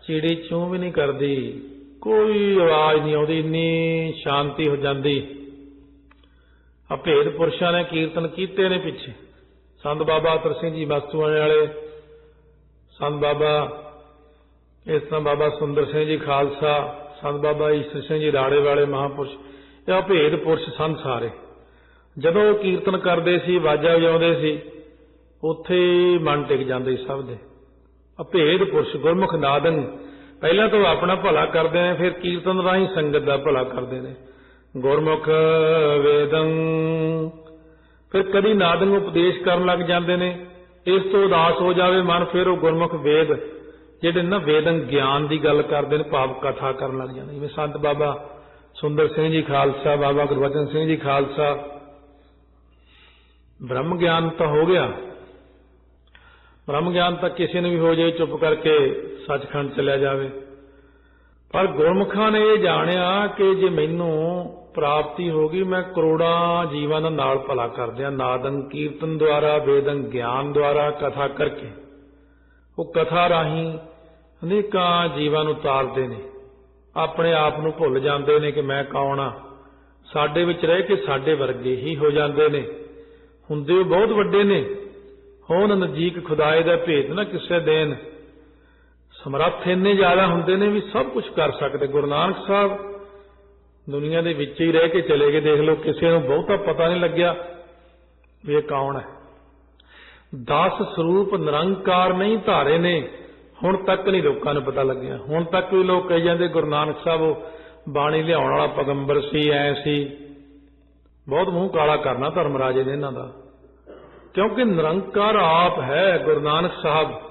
ਚਿੜੀ ਚੂੰ ਵੀ ਨਹੀਂ ਕਰਦੀ, ਕੋਈ ਆਵਾਜ਼ ਨਹੀਂ ਆਉਂਦੀ, ਇੰਨੀ ਸ਼ਾਂਤੀ ਹੋ ਜਾਂਦੀ। ਅਭੇਦ ਪੁਰਸ਼ਾਂ ਨੇ ਕੀਰਤਨ ਕੀਤੇ ਨੇ ਪਿੱਛੇ। ਸੰਤ ਬਾਬਾ ਅਤਰ ਸਿੰਘ ਜੀ ਮਸਤੂਆਣੇ ਵਾਲੇ, ਸੰਤ ਬਾਬਾ, ਇਸ ਤਰ੍ਹਾਂ ਬਾਬਾ ਸੁੰਦਰ ਸਿੰਘ ਜੀ ਖਾਲਸਾ, ਸੰਤ ਬਾਬਾ ਈਸ਼ਰ ਸਿੰਘ ਜੀ ਰਾੜੇ ਵਾਲੇ ਮਹਾਪੁਰਸ਼ ਇਹ ਅਭੇਦ ਪੁਰਸ਼ ਸਨ ਸਾਰੇ। ਜਦੋਂ ਉਹ ਕੀਰਤਨ ਕਰਦੇ ਸੀ, ਵਾਜਾ ਵਜਾਉਂਦੇ ਸੀ, ਉੱਥੇ ਹੀ ਮਨ ਟਿਕ ਜਾਂਦੇ ਸੀ ਸਭ ਦੇ। ਅਭੇਦ ਪੁਰਸ਼ ਗੁਰਮੁਖ ਨਾਦਨ, ਪਹਿਲਾਂ ਤਾਂ ਉਹ ਆਪਣਾ ਭਲਾ ਕਰਦੇ ਨੇ, ਫਿਰ ਕੀਰਤਨ ਰਾਹੀਂ ਸੰਗਤ ਦਾ ਭਲਾ ਕਰਦੇ ਨੇ। ਗੁਰਮੁਖ ਵੇਦੰ। ਫਿਰ ਕਦੀ ਨਾਦਨ ਉਪਦੇਸ਼ ਕਰਨ ਲੱਗ ਜਾਂਦੇ ਨੇ। ਇਸ ਤੋਂ ਉਦਾਸ ਹੋ ਜਾਵੇ ਮਨ, ਫਿਰ ਉਹ ਗੁਰਮੁਖ ਵੇਦ, ਜਿਹੜੇ ਨਾ ਵੇਦਨ ਗਿਆਨ ਦੀ ਗੱਲ ਕਰਦੇ ਨੇ, ਭਾਵ ਕਥਾ ਕਰਨ ਲੱਗ ਜਾਂਦੇ ਜਿਵੇਂ ਸੰਤ ਬਾਬਾ ਸੁੰਦਰ ਸਿੰਘ ਜੀ ਖਾਲਸਾ, ਬਾਬਾ ਗੁਰਬਚਨ ਸਿੰਘ ਜੀ ਖਾਲਸਾ। ਬ੍ਰਹਮ ਗਿਆਨ ਤਾਂ ਹੋ ਗਿਆ। ਬ੍ਰਹਮ ਗਿਆਨ ਤਾਂ ਕਿਸੇ ਨੂੰ ਵੀ ਹੋ ਜਾਏ, ਚੁੱਪ ਕਰਕੇ ਸੱਚਖੰਡ ਚਲਿਆ ਜਾਵੇ। ਪਰ ਗੁਰਮੁਖਾਂ ਨੇ ਇਹ ਜਾਣਿਆ ਕਿ ਜੇ ਮੈਨੂੰ ਪ੍ਰਾਪਤੀ ਹੋ ਗਈ, ਮੈਂ ਕਰੋੜਾਂ ਜੀਵਾਂ ਦਾ ਨਾਲ ਭਲਾ ਕਰਦਿਆਂ, ਨਾਦੰ ਕੀਰਤਨ ਦੁਆਰਾ ਵੇਦਨ ਗਿਆਨ ਦੁਆਰਾ, ਕਥਾ ਕਰਕੇ। ਉਹ ਕਥਾ ਰਾਹੀਂ ਅਨੇਕਾਂ ਜੀਵਾਂ ਨੂੰ ਤਾਰਦੇ ਨੇ। ਆਪਣੇ ਆਪ ਨੂੰ ਭੁੱਲ ਜਾਂਦੇ ਨੇ ਕਿ ਮੈਂ ਕੌਣ ਆ। ਸਾਡੇ ਵਿੱਚ ਰਹਿ ਕੇ ਸਾਡੇ ਵਰਗੇ ਹੀ ਹੋ ਜਾਂਦੇ ਨੇ। ਹੁੰਦੇ ਉਹ ਬਹੁਤ ਵੱਡੇ ਨੇ। ਹੋਣ ਨਜ਼ਦੀਕ ਖੁਦਾਏ ਦਾ ਭੇਦ ਨਾ ਕਿਸੇ ਦੇਣ। ਸਮਰੱਥ ਇੰਨੇ ਜ਼ਿਆਦਾ ਹੁੰਦੇ ਨੇ ਵੀ ਸਭ ਕੁਝ ਕਰ ਸਕਦੇ। ਗੁਰੂ ਨਾਨਕ ਸਾਹਿਬ ਦੁਨੀਆ ਦੇ ਵਿੱਚ ਹੀ ਰਹਿ ਕੇ ਚਲੇ ਗਏ। ਦੇਖ ਲਓ, ਕਿਸੇ ਨੂੰ ਬਹੁਤਾ ਪਤਾ ਨਹੀਂ ਲੱਗਿਆ ਵੀ ਇਹ ਕੌਣ ਹੈ। ਦਸ ਸਰੂਪ ਨਿਰੰਕਾਰ ਨਹੀਂ ਧਾਰੇ ਨੇ। ਹੁਣ ਤੱਕ ਨਹੀਂ ਲੋਕਾਂ ਨੂੰ ਪਤਾ ਲੱਗਿਆ। ਹੁਣ ਤੱਕ ਵੀ ਲੋਕ ਕਹੀ ਜਾਂਦੇ, ਗੁਰੂ ਨਾਨਕ ਸਾਹਿਬ ਉਹ ਬਾਣੀ ਲਿਆਉਣ ਵਾਲਾ ਪਗੰਬਰ ਸੀ, ਐ ਸੀ। ਬਹੁਤ ਮੂੰਹ ਕਾਲਾ ਕਰਨਾ ਧਰਮ ਰਾਜੇ ਨੇ ਇਹਨਾਂ ਦਾ। ਕਿਉਂਕਿ ਨਿਰੰਕਾਰ ਆਪ ਹੈ ਗੁਰੂ ਨਾਨਕ ਸਾਹਿਬ।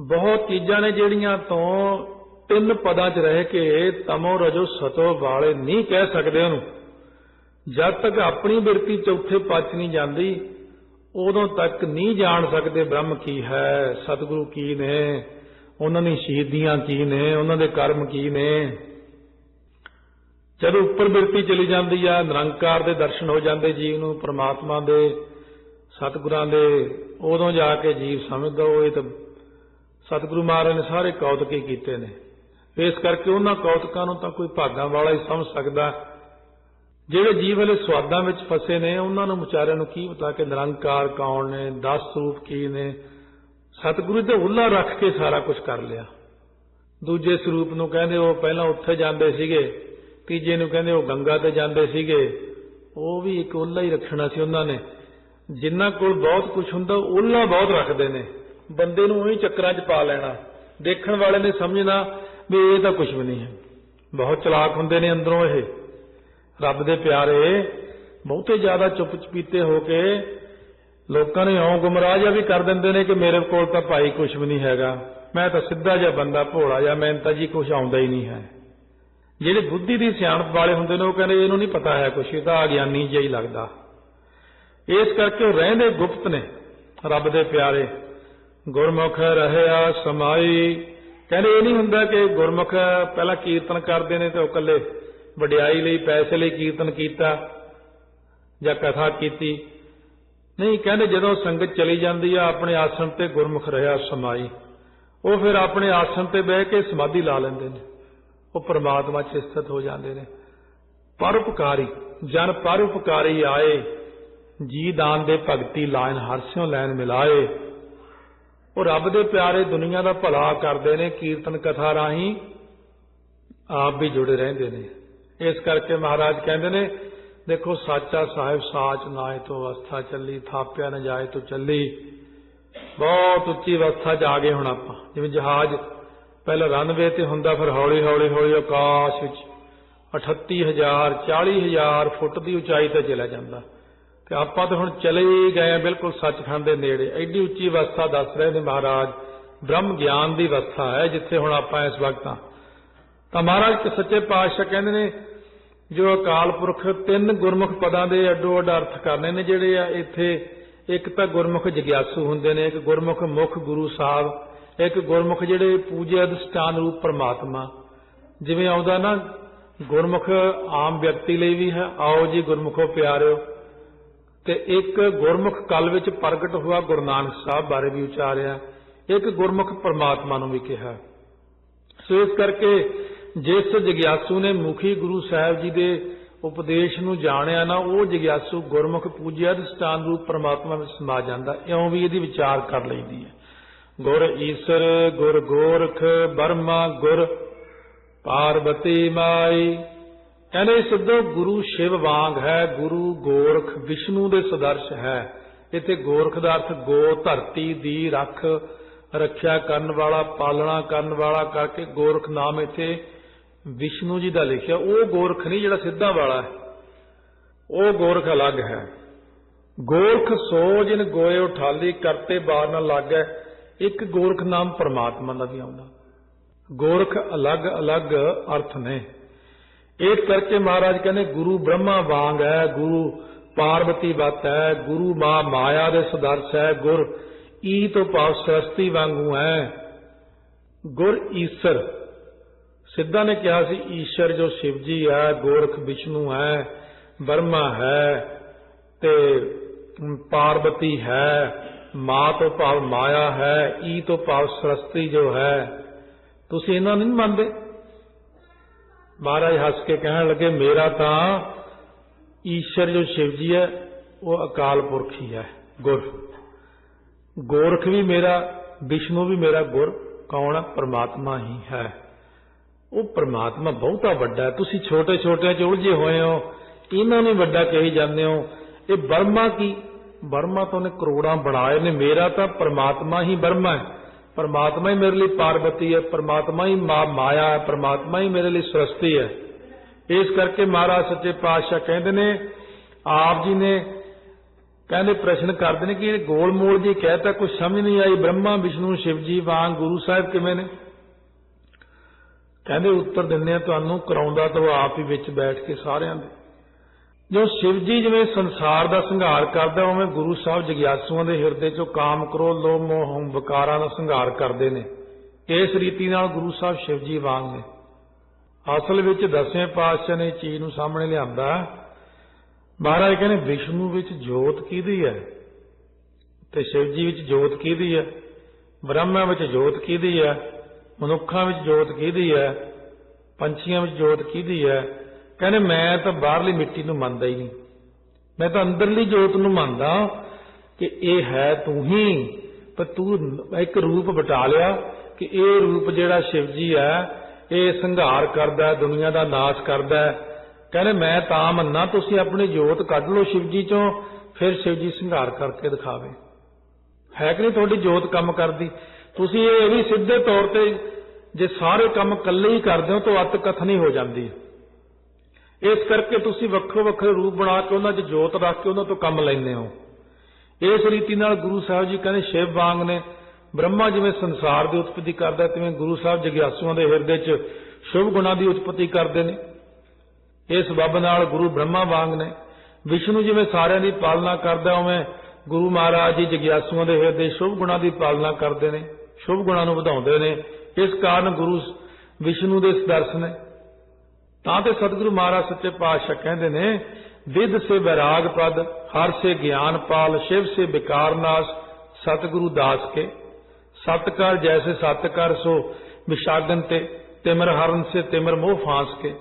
ਬਹੁਤ ਚੀਜ਼ਾਂ ਨੇ ਜਿਹੜੀਆਂ ਤੋਂ ਤਿੰਨ ਪਦਾਂ 'ਚ ਰਹਿ ਕੇ ਤਮੋ ਰਜੋ ਸਤੋ ਵਾਲੇ ਨਹੀਂ ਕਹਿ ਸਕਦੇ ਉਹਨੂੰ। ਜਦ ਤੱਕ ਆਪਣੀ ਬਿਰਤੀ ਚੌਥੇ ਪਦ ਨਹੀਂ ਜਾਂਦੀ ਉਦੋਂ ਤੱਕ ਨਹੀਂ ਜਾਣ ਸਕਦੇ ਬ੍ਰਹਮ ਕੀ ਹੈ, ਸਤਿਗੁਰੂ ਕੀ ਨੇ, ਉਹਨਾਂ ਦੀ ਸ਼ਹੀਦੀਆਂ ਕੀ ਨੇ, ਉਹਨਾਂ ਦੇ ਕਰਮ ਕੀ ਨੇ। ਜਦੋਂ ਉੱਪਰ ਬਿਰਤੀ ਚਲੀ ਜਾਂਦੀ ਆ, ਨਿਰੰਕਾਰ ਦੇ ਦਰਸ਼ਨ ਹੋ ਜਾਂਦੇ ਜੀਵ ਨੂੰ, ਪ੍ਰਮਾਤਮਾ ਦੇ, ਸਤਿਗੁਰਾਂ ਦੇ, ਉਦੋਂ ਜਾ ਕੇ ਜੀਵ ਸਮਝਦਾ, ਉਹ ਇਹ ਤਾਂ ਸਤਿਗੁਰੂ ਮਹਾਰਾਜ ਨੇ ਸਾਰੇ ਕੌਤਕ ਹੀ ਕੀਤੇ ਨੇ। ਇਸ ਕਰਕੇ ਉਹਨਾਂ ਕੌਤਕਾਂ ਨੂੰ ਤਾਂ ਕੋਈ ਭਾਗਾਂ ਵਾਲਾ ਹੀ ਸਮਝ ਸਕਦਾ। ਜਿਹੜੇ ਜੀਵ ਵਾਲੇ ਸਵਾਦਾਂ ਵਿੱਚ ਫਸੇ ਨੇ, ਉਹਨਾਂ ਨੂੰ ਵਿਚਾਰਿਆਂ ਨੂੰ ਕੀ ਪਤਾ ਕਿ ਨਿਰੰਕਾਰ ਕੌਣ ਨੇ, ਦਸ ਸਰੂਪ ਕੀ ਨੇ। ਸਤਿਗੁਰੂ ਤੇ ਉੱਲਾ ਰੱਖ ਕੇ ਸਾਰਾ ਕੁਝ ਕਰ ਲਿਆ। ਦੂਜੇ ਸਰੂਪ ਨੂੰ ਕਹਿੰਦੇ ਉਹ ਪਹਿਲਾਂ ਉੱਥੇ ਜਾਂਦੇ ਸੀਗੇ, ਤੀਜੇ ਨੂੰ ਕਹਿੰਦੇ ਉਹ ਗੰਗਾ ਤੇ ਜਾਂਦੇ ਸੀਗੇ। ਉਹ ਵੀ ਇੱਕ ਉੱਲਾ ਹੀ ਰੱਖਣਾ ਸੀ ਉਹਨਾਂ ਨੇ। ਜਿਨ੍ਹਾਂ ਕੋਲ ਬਹੁਤ ਕੁਝ ਹੁੰਦਾ, ਉੱਲਾ ਬਹੁਤ ਰੱਖਦੇ ਨੇ। ਬੰਦੇ ਨੂੰ ਉਹੀ ਚੱਕਰਾਂ 'ਚ ਪਾ ਲੈਣਾ। ਦੇਖਣ ਵਾਲੇ ਨੇ ਸਮਝਣਾ ਵੀ ਇਹ ਤਾਂ ਕੁਝ ਵੀ ਨਹੀਂ ਹੈ। ਬਹੁਤ ਚਲਾਕ ਹੁੰਦੇ ਨੇ ਅੰਦਰੋਂ ਇਹ। ਰੱਬ ਦੇ ਪਿਆਰੇ, ਬਹੁਤੇ ਜ਼ਿਆਦਾ ਚੁੱਪ ਚਪੀਤੇ ਹੋ ਕੇ ਲੋਕਾਂ ਨੇ ਇਉਂ ਗੁੰਮਰਾਹ ਜਿਹਾ ਵੀ ਕਰ ਦਿੰਦੇ ਨੇ ਕਿ ਮੇਰੇ ਕੋਲ ਤਾਂ ਭਾਈ ਕੁਝ ਵੀ ਨਹੀਂ ਹੈਗਾ। ਮੈਂ ਤਾਂ ਸਿੱਧਾ ਜਿਹਾ ਬੰਦਾ ਭੋਲਾ ਜਿਹਾ, ਮੈਨੂੰ ਤਾਂ ਜੀ ਕੁਝ ਆਉਂਦਾ ਹੀ ਨਹੀਂ ਹੈ। ਜਿਹੜੇ ਬੁੱਧੀ ਦੀ ਸਿਆਣਪ ਵਾਲੇ ਹੁੰਦੇ ਨੇ, ਉਹ ਕਹਿੰਦੇ ਇਹਨੂੰ ਨਹੀਂ ਪਤਾ ਹੈ ਕੁਝ ਇਹ ਤਾਂ ਅਗਿਆਨੀ ਜਿਹਾ ਹੀ ਲੱਗਦਾ। ਇਸ ਕਰਕੇ ਉਹ ਰਹਿੰਦੇ ਗੁਪਤ ਨੇ, ਰੱਬ ਦੇ ਪਿਆਰੇ। ਗੁਰਮੁਖ ਰਹਿਆ ਸਮਾਈ। ਕਹਿੰਦੇ ਇਹ ਨਹੀਂ ਹੁੰਦਾ ਕਿ ਗੁਰਮੁਖ ਪਹਿਲਾਂ ਕੀਰਤਨ ਕਰਦੇ ਨੇ ਤੇ ਉਹ ਇਕੱਲੇ ਵਡਿਆਈ ਲਈ, ਪੈਸੇ ਲਈ ਕੀਰਤਨ ਕੀਤਾ ਜਾਂ ਕਥਾ ਕੀਤੀ। ਨਹੀਂ, ਕਹਿੰਦੇ ਜਦੋਂ ਸੰਗਤ ਚਲੀ ਜਾਂਦੀ ਆ, ਆਪਣੇ ਆਸਣ ਤੇ ਗੁਰਮੁਖ ਰਹਿਆ ਸਮਾਈ। ਉਹ ਫਿਰ ਆਪਣੇ ਆਸਣ ਤੇ ਬਹਿ ਕੇ ਸਮਾਧੀ ਲਾ ਲੈਂਦੇ ਨੇ। ਉਹ ਪ੍ਰਮਾਤਮਾ 'ਚ ਸਥਿਤ ਹੋ ਜਾਂਦੇ ਨੇ। ਪਰਉਪਕਾਰੀ, ਜਨ ਪਰਉਪਕਾਰੀ ਆਏ, ਜੀ ਦਾਨ ਦੇ ਭਗਤੀ ਲਾਇਨ ਹਰਸਿਓ ਲੈਨ ਮਿਲਾਏ। ਉਹ ਰੱਬ ਦੇ ਪਿਆਰੇ ਦੁਨੀਆ ਦਾ ਭਲਾ ਕਰਦੇ ਨੇ, ਕੀਰਤਨ ਕਥਾ ਰਾਹੀਂ ਆਪ ਵੀ ਜੁੜੇ ਰਹਿੰਦੇ ਨੇ। ਇਸ ਕਰਕੇ ਮਹਾਰਾਜ ਕਹਿੰਦੇ ਨੇ, ਦੇਖੋ ਸਾਚਾ ਸਾਹਿਬ ਸਾਚ ਨਾਏ ਤੋਂ ਅਵਸਥਾ ਚੱਲੀ, ਥਾਪਿਆ ਨਾ ਜਾਏ ਤੋਂ ਚੱਲੀ। ਬਹੁਤ ਉੱਚੀ ਅਵਸਥਾ 'ਚ ਆ ਗਏ ਹੁਣ ਆਪਾਂ। ਜਿਵੇਂ ਜਹਾਜ਼ ਪਹਿਲਾਂ ਰਨਵੇ ਤੇ ਹੁੰਦਾ, ਫਿਰ ਹੌਲੀ ਹੌਲੀ ਹੌਲੀ ਆਕਾਸ਼ ਵਿੱਚ 38000 40000 ਫੁੱਟ ਦੀ ਉਚਾਈ ਤੇ ਚਲਾ ਜਾਂਦਾ। ਤੇ ਆਪਾਂ ਤਾਂ ਹੁਣ ਚਲੇ ਹੀ ਗਏ ਆ ਬਿਲਕੁਲ ਸੱਚਖੰਡ ਦੇ ਨੇੜੇ। ਐਡੀ ਉੱਚੀ ਅਵਸਥਾ ਦੱਸ ਰਹੇ ਨੇ ਮਹਾਰਾਜ। ਬ੍ਰਹਮ ਗਿਆਨ ਦੀ ਅਵਸਥਾ ਹੈ ਜਿੱਥੇ ਹੁਣ ਆਪਾਂ ਇਸ ਵਕਤ ਆ ਤਾਂ ਮਹਾਰਾਜ ਕਿ ਸੱਚੇ ਪਾਤਸ਼ਾਹ ਕਹਿੰਦੇ ਨੇ, ਜੋ ਅਕਾਲ ਪੁਰਖ ਤਿੰਨ ਗੁਰਮੁਖ ਪਦਾਂ ਦੇ ਅੱਡੋ ਅੱਡ ਅਰਥ ਕਰਨੇ ਨੇ ਜਿਹੜੇ ਆ, ਇੱਥੇ ਇੱਕ ਤਾਂ ਗੁਰਮੁਖ ਜਗਿਆਸੂ ਹੁੰਦੇ ਨੇ, ਇੱਕ ਗੁਰਮੁਖ ਮੁਖ ਗੁਰੂ ਸਾਹਿਬ, ਇੱਕ ਗੁਰਮੁਖ ਜਿਹੜੇ ਪੂਜੇ ਅਧਿਸ਼ਟਾਨ ਰੂਪ ਪਰਮਾਤਮਾ। ਜਿਵੇਂ ਆਉਂਦਾ ਨਾ, ਗੁਰਮੁਖ ਆਮ ਵਿਅਕਤੀ ਲਈ ਵੀ ਹੈ, ਆਓ ਜੀ ਗੁਰਮੁਖੋ ਪਿਆਰਿਓ। ਤੇ ਇੱਕ ਗੁਰਮੁਖ ਕਲ ਵਿੱਚ ਪ੍ਰਗਟ ਹੋਇਆ ਗੁਰੂ ਨਾਨਕ ਸਾਹਿਬ ਬਾਰੇ ਵੀ ਉਚਾਰਿਆ, ਇੱਕ ਗੁਰਮੁਖ ਪਰਮਾਤਮਾ ਨੂੰ ਵੀ ਕਿਹਾ। ਸੋ ਇਸ ਕਰਕੇ ਜਿਸ ਜਗਿਆਸੂ ਨੇ ਮੁਖੀ ਗੁਰੂ ਸਾਹਿਬ ਜੀ ਦੇ ਉਪਦੇਸ਼ ਨੂੰ ਜਾਣਿਆ ਨਾ, ਉਹ ਜਗਿਆਸੂ ਗੁਰਮੁਖ ਪੂਜਿਆ ਅਧਿਸ਼ਟਾਨ ਰੂਪ ਪਰਮਾਤਮਾ ਵਿੱਚ ਸਮਾ ਜਾਂਦਾ, ਇਉਂ ਵੀ ਇਹਦੀ ਵਿਚਾਰ ਕਰ ਲਈਦੀ ਹੈ। ਗੁਰ ਈਸ਼ਰ, ਗੁਰ ਗੋਰਖ, ਬਰਮਾ, ਗੁਰ ਪਾਰਬਤੀ ਮਾਈ। ਕਹਿੰਦੇ ਸਿੱਧੋ ਗੁਰੂ ਸ਼ਿਵ ਵਾਂਗ ਹੈ, ਗੁਰੂ ਗੋਰਖ ਵਿਸ਼ਨੂੰ ਦੇ ਸਦਰਸ਼ ਹੈ। ਇੱਥੇ ਗੋਰਖ ਦਾ ਅਰਥ ਗੋ ਧਰਤੀ ਦੀ ਰੱਖ, ਰੱਖਿਆ ਕਰਨ ਵਾਲਾ, ਪਾਲਣਾ ਕਰਨ ਵਾਲਾ ਕਰਕੇ ਗੋਰਖ ਨਾਮ ਇੱਥੇ ਵਿਸ਼ਨੂੰ ਜੀ ਦਾ ਲਿਖਿਆ, ਉਹ ਗੋਰਖ ਨਹੀਂ, ਜਿਹੜਾ ਸਿੱਧਾ ਵਾਲਾ ਹੈ। ਉਹ ਗੋਰਖ ਅਲੱਗ ਹੈ। ਗੋਰਖ ਸੋ ਜਿਨ ਗੋਏ ਉਠਾਲੀ, ਕਰਤੇ ਬਾਰ ਨਾਲ ਲੱਗੈ। ਇੱਕ ਗੋਰਖ ਨਾਮ ਪਰਮਾਤਮਾ ਦਾ ਵੀ ਆਉਂਦਾ। ਗੋਰਖ ਅਲੱਗ-ਅਲੱਗ ਅਰਥ ਨੇ। ਇਸ ਕਰਕੇ ਮਹਾਰਾਜ ਕਹਿੰਦੇ, ਗੁਰੂ ਬ੍ਰਹਮਾ ਵਾਂਗ ਹੈ, ਗੁਰੂ ਪਾਰਵਤੀ ਬਤ ਹੈ, ਗੁਰੂ ਮਾ ਮਾਇਆ ਦੇ ਸਦਰਸ਼ ਹੈ, ਗੁਰ ਈ ਤੋਂ ਭਾਵ ਸਰਸਤੀ ਵਾਂਗੂ ਹੈ। ਗੁਰ ਈਸ਼ਰ। ਸਿੱਧਾ ਨੇ ਕਿਹਾ ਸੀ ਈਸ਼ਵਰ ਜੋ ਸ਼ਿਵ ਜੀ ਹੈ, ਗੋਰਖ ਵਿਸ਼ਨੂੰ ਹੈ ਬਰਮਾ ਹੈ ਤੇ ਪਾਰਵਤੀ ਹੈ, ਮਾਂ ਤੋਂ ਭਾਵ ਮਾਇਆ ਹੈ, ਈ ਤੋਂ ਭਾਵ ਸਰਸਤੀ ਜੋ ਹੈ। ਤੁਸੀਂ ਇਹਨਾਂ ਨੂੰ ਨਹੀਂ ਮੰਨਦੇ? ਮਹਾਰਾਜ ਹੱਸ ਕੇ ਕਹਿਣ ਲੱਗੇ, ਮੇਰਾ ਤਾਂ ਈਸ਼ਰ ਜੋ ਸ਼ਿਵ ਜੀ ਹੈ, ਉਹ ਅਕਾਲ ਪੁਰਖ ਹੀ ਹੈ, ਗੁਰ। ਗੋਰਖ ਵੀ ਮੇਰਾ, ਵਿਸ਼ਨੂੰ ਵੀ ਮੇਰਾ ਗੁਰ, ਕੌਣ? ਹੈ ਪਰਮਾਤਮਾ ਹੀ ਹੈ। ਉਹ ਪ੍ਰਮਾਤਮਾ ਬਹੁਤਾ ਵੱਡਾ ਤੁਸੀਂ ਛੋਟੇ ਛੋਟੇ ਚ ਉਲਝੇ ਹੋਏ ਹੋ। ਇਹਨਾਂ ਨੂੰ ਵੱਡਾ ਕਹੀ ਜਾਂਦੇ ਹੋ। ਇਹ ਬਰਮਾ ਕੀ? ਬਰਮਾ ਤੋਂ ਨੇ ਕਰੋੜਾਂ ਬਣਾਏ ਨੇ। ਮੇਰਾ ਤਾਂ ਪ੍ਰਮਾਤਮਾ ਹੀ ਬਰਮਾ ਹੈ। ਪਰਮਾਤਮਾ ਹੀ ਮੇਰੇ ਲਈ ਪਾਰਵਤੀ ਹੈ। ਪਰਮਾਤਮਾ ਹੀ ਮਾ ਮਾਇਆ ਹੈ। ਪਰਮਾਤਮਾ ਹੀ ਮੇਰੇ ਲਈ ਸ੍ਰਸ਼ਟੀ ਹੈ। ਇਸ ਕਰਕੇ ਮਹਾਰਾਜ ਸੱਚੇ ਪਾਤਸ਼ਾਹ ਕਹਿੰਦੇ ਨੇ, ਆਪ ਜੀ ਨੇ ਕਹਿੰਦੇ ਪ੍ਰਸ਼ਨ ਕਰਦੇ ਨੇ ਕਿ ਇਹ ਗੋਲ ਮੋਲ ਜੀ ਕਹਿਤਾ ਕੁਝ ਸਮਝ ਨਹੀਂ ਆਈ। ਬ੍ਰਹਮਾ, ਵਿਸ਼ਨੂੰ ਸ਼ਿਵ ਜੀ ਵਾਂਗ ਗੁਰੂ ਸਾਹਿਬ ਕਿਵੇਂ ਨੇ? ਕਹਿੰਦੇ ਉੱਤਰ ਦਿੰਦੇ ਆ, ਤੁਹਾਨੂੰ ਕਰਾਉਂਦਾ ਤਾਂ ਆਪ ਹੀ ਵਿੱਚ ਬੈਠ ਕੇ ਸਾਰਿਆਂ ਦੇ। ਜੋ ਸ਼ਿਵ ਜੀ ਜਿਵੇਂ ਸੰਸਾਰ ਦਾ ਸੰਘਾਰ ਕਰਦਾ, ਉਵੇਂ ਗੁਰੂ ਸਾਹਿਬ ਜਗਿਆਸੂਆਂ ਦੇ ਹਿਰਦੇ ਚੋਂ ਕਾਮ ਕ੍ਰੋਧ ਲੋਭ, ਮੋਹ ਹਉ ਵਿਕਾਰਾਂ ਦਾ ਸੰਘਾਰ ਕਰਦੇ ਨੇ। ਇਸ ਰੀਤੀ ਨਾਲ ਗੁਰੂ ਸਾਹਿਬ ਸ਼ਿਵ ਜੀ ਵਾਂਗ ਨੇ। ਅਸਲ ਵਿੱਚ ਦਸਵੇਂ ਪਾਤਸ਼ਾਹ ਨੇ ਇਹ ਚੀਜ਼ ਨੂੰ ਸਾਹਮਣੇ ਲਿਆਂਦਾ। ਮਹਾਰਾਜ ਕਹਿੰਦੇ, ਵਿਸ਼ਨੂੰ ਵਿੱਚ ਜੋਤ ਕਿਹਦੀ ਹੈ? ਤੇ ਸ਼ਿਵ ਜੀ ਵਿੱਚ ਜੋਤ ਕਿਹਦੀ ਹੈ? ਬ੍ਰਹਮਾ ਵਿੱਚ ਜੋਤ ਕਿਹਦੀ ਹੈ? ਮਨੁੱਖਾਂ ਵਿੱਚ ਜੋਤ ਕਿਹਦੀ ਹੈ? ਪੰਛੀਆਂ ਵਿੱਚ ਜੋਤ ਕਿਹਦੀ ਹੈ? ਕਹਿੰਦੇ ਮੈਂ ਤਾਂ ਬਾਹਰਲੀ ਮਿੱਟੀ ਨੂੰ ਮੰਨਦਾ ਹੀ ਨਹੀਂ। ਮੈਂ ਤਾਂ ਅੰਦਰਲੀ ਜੋਤ ਨੂੰ ਮੰਨਦਾ ਕਿ ਇਹ ਹੈ ਤੂੰ ਹੀ। ਪਰ ਤੂੰ ਇੱਕ ਰੂਪ ਬਟਾ ਲਿਆ ਕਿ ਇਹ ਰੂਪ ਜਿਹੜਾ ਸ਼ਿਵ ਜੀ ਹੈ ਇਹ ਸੰਘਾਰ ਕਰਦਾ ਹੈ, ਦੁਨੀਆ ਦਾ ਨਾਸ਼ ਕਰਦਾ ਕਹਿੰਦੇ ਮੈਂ ਤਾਂ ਮੰਨਾ ਤੁਸੀਂ ਆਪਣੀ ਜੋਤ ਕੱਢ ਲਓ ਸ਼ਿਵ ਜੀ ਚੋਂ ਫਿਰ ਸ਼ਿਵ ਜੀ ਸੰਘਾਰ ਕਰਕੇ ਦਿਖਾਵੇ। ਹੈ ਕਿ ਨਹੀਂ ਤੁਹਾਡੀ ਜੋਤ ਕੰਮ ਕਰਦੀ? ਤੁਸੀਂ ਇਹ ਵੀ ਸਿੱਧੇ ਤੌਰ ਤੇ ਜੇ ਸਾਰੇ ਕੰਮ ਇਕੱਲੇ ਹੀ ਕਰਦੇ ਹੋ ਤਾਂ ਅੱਤ ਕਥਨੀ ਹੋ ਜਾਂਦੀ ਹੈ। ਇਸ ਕਰਕੇ ਤੁਸੀਂ ਵੱਖੋ ਵੱਖਰੇ ਰੂਪ ਬਣਾ ਕੇ ਉਹਨਾਂ 'ਚ ਜੋਤ ਰੱਖ ਕੇ ਉਹਨਾਂ ਤੋਂ ਕੰਮ ਲੈਂਦੇ ਹੋ। ਇਸ ਰੀਤੀ ਨਾਲ ਗੁਰੂ ਸਾਹਿਬ ਜੀ ਕਹਿੰਦੇ ਸ਼ਿਵ ਵਾਂਗ ਨੇ ਬ੍ਰਹਮਾ ਜਿਵੇਂ ਸੰਸਾਰ ਦੀ ਉਤਪਤੀ ਕਰਦਾ ਤਿਵੇਂ ਗੁਰੂ ਸਾਹਿਬ ਜਗਿਆਸੂਆਂ ਦੇ ਹਿਰਦੇ 'ਚ ਸ਼ੁਭ ਗੁਣਾਂ ਦੀ ਉਤਪਤੀ ਕਰਦੇ ਨੇ। ਇਸ ਸਬਬ ਨਾਲ ਗੁਰੂ ਬ੍ਰਹਮਾ ਵਾਂਗ ਨੇ ਵਿਸ਼ਨੂੰ ਜਿਵੇਂ ਸਾਰਿਆਂ ਦੀ ਪਾਲਣਾ ਕਰਦਾ, ਉਵੇਂ ਗੁਰੂ ਮਹਾਰਾਜ ਜੀ ਜਗਿਆਸੂਆਂ ਦੇ ਹਿਰਦੇ ਸ਼ੁਭ ਗੁਣਾਂ ਦੀ ਪਾਲਣਾ ਕਰਦੇ ਨੇ। ਸ਼ੁਭ ਗੁਣਾਂ ਨੂੰ ਵਧਾਉਂਦੇ ਨੇ। ਇਸ ਕਾਰਨ ਗੁਰੂ ਵਿਸ਼ਨੂੰ ਦੇ ਦਰਸ਼ਨ ਨੇ। ਤਾਂ ਤੇ ਸਤਿਗੁਰੂ ਮਹਾਰਾਜ ਸੱਚੇ ਪਾਤਸ਼ਾਹ ਕਹਿੰਦੇ ਨੇ, ਵਿਦ ਸੇ ਵਿਰਾਗ ਪਦ, ਹਰ ਸੇ ਗਿਆਨ ਪਾਲ, ਸ਼ਿਵ ਸੇ ਵਿਕਾਰ ਨਾਸ, ਸਤਿਗੁਰੂ ਦਾਸ ਕੇ। ਸਤ ਜੈਸੇ ਸਤ ਸੋ ਵਿਸ਼ਾਗਨ ਤੇ, ਤਿਮਰ ਹਰਨ ਸੇ ਤਿਮਰ ਮੋਹ ਫਾਂਸ ਕੇ।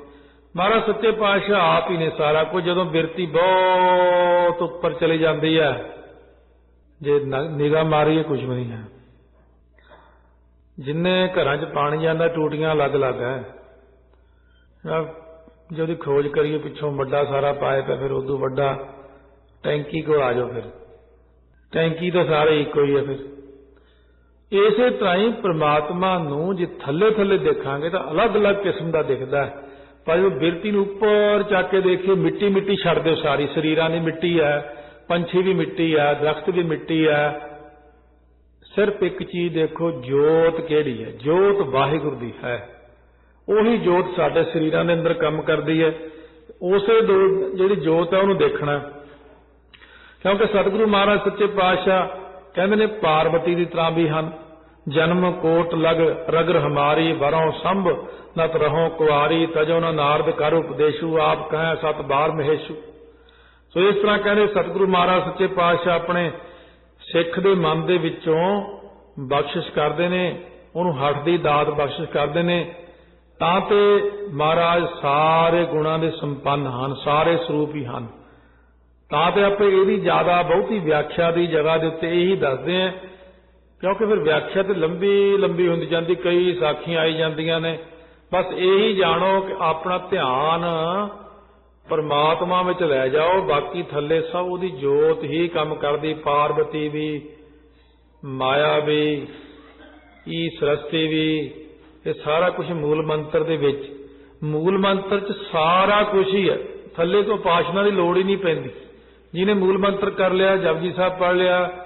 ਮਹਾਰਾਜ ਸੱਚੇ ਪਾਤਸ਼ਾਹ ਆਪ ਹੀ ਨੇ ਸਾਰਾ ਕੁਝ, ਜਦੋਂ ਬਿਰਤੀ ਬਹੁਤ ਉੱਪਰ ਚਲੀ ਜਾਂਦੀ ਹੈ, ਜੇ ਨਿਗਾਹ ਮਾਰੀਏ ਕੁਝ ਵੀ ਨਹੀਂ ਹੈ। ਜਿੰਨੇ ਘਰਾਂ 'ਚ ਪਾਣੀ ਜਾਂਦਾ, ਟੂਟੀਆਂ ਅਲੱਗ-ਅਲੱਗ ਹੈ ਜੇ ਉਹਦੀ ਖੋਜ ਕਰੀਏ, ਪਿੱਛੋਂ ਵੱਡਾ ਸਾਰਾ ਪਾਇਪ ਹੈ ਫਿਰ ਉਦੋਂ ਵੱਡਾ ਟੈਂਕੀ ਕੋਲ ਆ ਜਾਓ ਫਿਰ। ਟੈਂਕੀ ਤਾਂ ਸਾਰੇ ਇੱਕੋ ਹੀ ਹੈ ਫਿਰ। ਇਸੇ ਤਰ੍ਹਾਂ ਹੀ ਪ੍ਰਮਾਤਮਾ ਨੂੰ ਜੇ ਥੱਲੇ ਥੱਲੇ ਦੇਖਾਂਗੇ ਤਾਂ ਅਲੱਗ-ਅਲੱਗ ਕਿਸਮ ਦਾ ਦਿਖਦਾ ਹੈ ਪਰ ਜਦੋਂ ਬਿਰਤੀ ਨੂੰ ਉੱਪਰ ਚੱਕ ਕੇ ਦੇਖੀਏ ਮਿੱਟੀ ਮਿੱਟੀ ਛੱਡ ਦਿਓ ਸਾਰੀ। ਸਰੀਰਾਂ ਦੀ ਮਿੱਟੀ ਹੈ ਪੰਛੀ ਵੀ ਮਿੱਟੀ ਹੈ ਦਰਖਤ ਵੀ ਮਿੱਟੀ ਹੈ ਸਿਰਫ ਇੱਕ ਚੀਜ਼ ਦੇਖੋ, ਜੋਤ ਕਿਹੜੀ ਹੈ? ਜੋਤ ਵਾਹਿਗੁਰੂ ਦੀ ਹੈ। ਉਹੀ ਜੋਤ ਸਾਡੇ ਸਰੀਰਾਂ ਦੇ ਅੰਦਰ ਕੰਮ ਕਰਦੀ ਹੈ। ਉਸੇ ਦੋ- ਜਿਹੜੀ ਜੋਤ ਹੈ, ਉਹਨੂੰ ਦੇਖਣਾ। ਕਿਉਂਕਿ ਸਤਿਗੁਰੂ ਮਹਾਰਾਜ ਸੱਚੇ ਪਾਤਸ਼ਾਹ ਕਹਿੰਦੇ ਨੇ, ਪਾਰਵਤੀ ਦੀ ਤਰ੍ਹਾਂ ਵੀ ਹਨ। ਜਨਮ, ਕੋਟ, ਲਗ, ਰਗਰ, ਹਮਾਰੀ, ਵਰੋਂ, ਸੰਭ, ਨਤ ਰਹੋ ਕੁਵਾਰੀ ਤਜੋ, ਨ ਨਾਰਦ, ਕਰ ਉਪਦੇਸ਼ੂ, ਆਪ ਕਹੈ, ਸਤ, ਬਾਰ, ਮਹੇਸ਼ੂ। ਸੋ ਇਸ ਤਰ੍ਹਾਂ ਕਹਿੰਦੇ ਸਤਿਗੁਰੂ ਮਹਾਰਾਜ ਸੱਚੇ ਪਾਤਸ਼ਾਹ ਆਪਣੇ ਸਿੱਖ ਦੇ ਮਨ ਦੇ ਵਿੱਚੋਂ ਬਖਸ਼ਿਸ਼ ਕਰਦੇ ਨੇ, ਉਹਨੂੰ ਹੱਠ ਦੀ ਦਾਤ ਬਖਸ਼ਿਸ਼ ਕਰਦੇ ਨੇ, ਤਾਂ ਤੇ ਮਹਾਰਾਜ ਸਾਰੇ ਗੁਣਾਂ ਦੇ ਸੰਪੰਨ ਹਨ, ਸਾਰੇ ਸਰੂਪ ਹੀ ਹਨ। ਤਾਂ ਤੇ ਆਪੇ ਇਹਦੀ ਜ਼ਿਆਦਾ ਬਹੁਤੀ ਵਿਆਖਿਆ ਦੀ ਜਗ੍ਹਾ ਦੇ ਉੱਤੇ ਇਹੀ ਦੱਸਦੇ ਆ, ਕਿਉਂਕਿ ਫਿਰ ਵਿਆਖਿਆ ਤੇ ਲੰਬੀ ਲੰਬੀ ਹੁੰਦੀ ਜਾਂਦੀ, ਕਈ ਸਾਖੀਆਂ ਆਈ ਜਾਂਦੀਆਂ ਨੇ। ਬਸ ਇਹੀ ਜਾਣੋ ਕਿ ਆਪਣਾ ਧਿਆਨ ਪਰਮਾਤਮਾ ਵਿੱਚ ਲੈ ਜਾਓ, ਬਾਕੀ ਥੱਲੇ ਸਭ ਉਹਦੀ ਜੋਤ ਹੀ ਕੰਮ ਕਰਦੀ ਪਾਰਵਤੀ ਵੀ, ਮਾਇਆ ਵੀ ਈ ਸਰਸਤੀ ਵੀ, ਇਹ ਸਾਰਾ ਕੁਝ ਮੂਲ ਮੰਤਰ ਦੇ ਵਿੱਚ। ਮੂਲ ਮੰਤਰ 'ਚ ਸਾਰਾ ਕੁਝ ਹੀ ਹੈ। ਥੱਲੇ ਤੋਂ ਪਾਸ਼ਨਾ ਦੀ ਲੋੜ ਹੀ ਨਹੀਂ ਪੈਂਦੀ। ਜਿਹਨੇ ਮੂਲ ਮੰਤਰ ਕਰ ਲਿਆ, ਜਪਜੀ ਸਾਹਿਬ ਪੜ ਲਿਆ,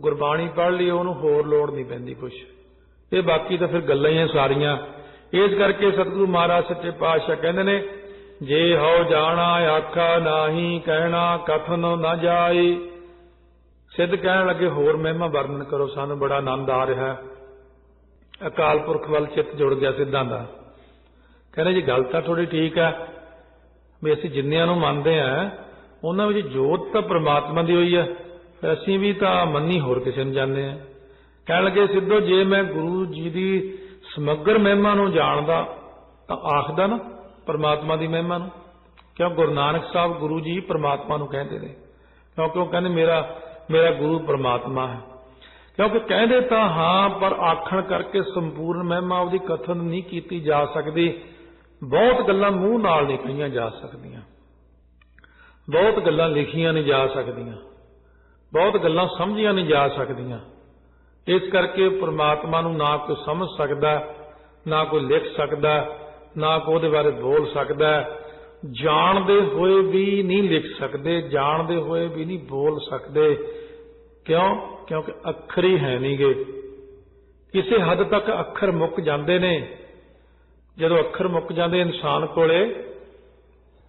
ਗੁਰਬਾਣੀ ਪੜ ਲਈ, ਉਹਨੂੰ ਹੋਰ ਲੋੜ ਨਹੀਂ ਪੈਂਦੀ ਕੁਝ ਇਹ ਬਾਕੀ ਤਾਂ ਫਿਰ ਗੱਲਾਂ ਹੀ ਆ ਸਾਰੀਆਂ। ਇਸ ਕਰਕੇ ਸਤਿਗੁਰੂ ਮਹਾਰਾਜ ਸੱਚੇ ਪਾਤਸ਼ਾਹ ਕਹਿੰਦੇ ਨੇ ਜੇ ਹਉ ਜਾਣਾ ਆਖਾ ਨਾਹੀ, ਕਹਿਣਾ ਕਥਨ ਨਾ ਜਾਈ ਸਿੱਧ ਕਹਿਣ ਲੱਗੇ, ਹੋਰ ਮਹਿਮਾ ਵਰਣਨ ਕਰੋ, ਸਾਨੂੰ ਬੜਾ ਆਨੰਦ ਆ ਰਿਹਾ ਅਕਾਲ ਪੁਰਖ ਵੱਲ ਚਿੱਤ ਜੁੜ ਗਿਆ ਸਿੱਧਾਂ ਦਾ। ਕਹਿੰਦੇ ਜੀ, ਗੱਲ ਤਾਂ ਥੋੜੀ ਠੀਕ ਹੈ, ਵੀ ਅਸੀਂ ਜਿੰਨਿਆਂ ਨੂੰ ਮੰਨਦੇ ਆ ਉਹਨਾਂ ਵਿੱਚ ਜੋਤ ਤਾਂ ਪ੍ਰਮਾਤਮਾ ਦੀ ਹੋਈ ਹੈ ਅਸੀਂ ਵੀ ਤਾਂ ਮੰਨੀ ਹੋਰ ਕਿਸੇ ਨੂੰ ਜਾਣਦੇ ਆ ਕਹਿਣ ਲੱਗੇ, ਸਿੱਧੋ ਜੇ ਮੈਂ ਗੁਰੂ ਜੀ ਦੀ ਸਮਗਰ ਮਹਿਮਾ ਨੂੰ ਜਾਣਦਾ, ਤਾਂ ਆਖਦਾ ਨਾ ਪਰਮਾਤਮਾ ਦੀ ਮਹਿਮਾ ਨੂੰ? ਕਿਉਂ ਗੁਰੂ ਨਾਨਕ ਸਾਹਿਬ ਗੁਰੂ ਜੀ ਪਰਮਾਤਮਾ ਨੂੰ ਕਹਿੰਦੇ ਨੇ? ਕਿਉਂਕਿ ਉਹ ਕਹਿੰਦੇ ਮੇਰਾ ਮੇਰਾ ਗੁਰੂ ਪਰਮਾਤਮਾ ਹੈ। ਕਿਉਂਕਿ ਕਹਿੰਦੇ ਤਾਂ ਹਾਂ, ਪਰ ਆਖਣ ਕਰਕੇ ਸੰਪੂਰਨ ਮਹਿਮਾ ਉਹਦੀ ਕਥਨ ਨਹੀਂ ਕੀਤੀ ਜਾ ਸਕਦੀ। ਬਹੁਤ ਗੱਲਾਂ ਮੂੰਹ ਨਾਲ ਨਹੀਂ ਕਹੀਆਂ ਜਾ ਸਕਦੀਆਂ। ਬਹੁਤ ਗੱਲਾਂ ਲਿਖੀਆਂ ਨਹੀਂ ਜਾ ਸਕਦੀਆਂ। ਬਹੁਤ ਗੱਲਾਂ ਸਮਝੀਆਂ ਨਹੀਂ ਜਾ ਸਕਦੀਆਂ। ਇਸ ਕਰਕੇ ਪ੍ਰਮਾਤਮਾ ਨੂੰ ਨਾ ਕੋਈ ਸਮਝ ਸਕਦਾ, ਨਾ ਕੋਈ ਲਿਖ ਸਕਦਾ। ਨਾ ਕੋ ਉਹਦੇ ਬਾਰੇ ਬੋਲ ਸਕਦਾ ਜਾਣਦੇ ਹੋਏ ਵੀ ਨਹੀਂ ਲਿਖ ਸਕਦੇ, ਜਾਣਦੇ ਹੋਏ ਵੀ ਨਹੀਂ ਬੋਲ ਸਕਦੇ। ਕਿਉਂ? ਕਿਉਂਕਿ ਅੱਖਰ ਹੀ ਹੈ ਨਹੀਂਗੇ ਕਿਸੇ ਹੱਦ ਤੱਕ ਅੱਖਰ ਮੁੱਕ ਜਾਂਦੇ ਨੇ। ਜਦੋਂ ਅੱਖਰ ਮੁੱਕ ਜਾਂਦੇ ਇਨਸਾਨ ਕੋਲੇ,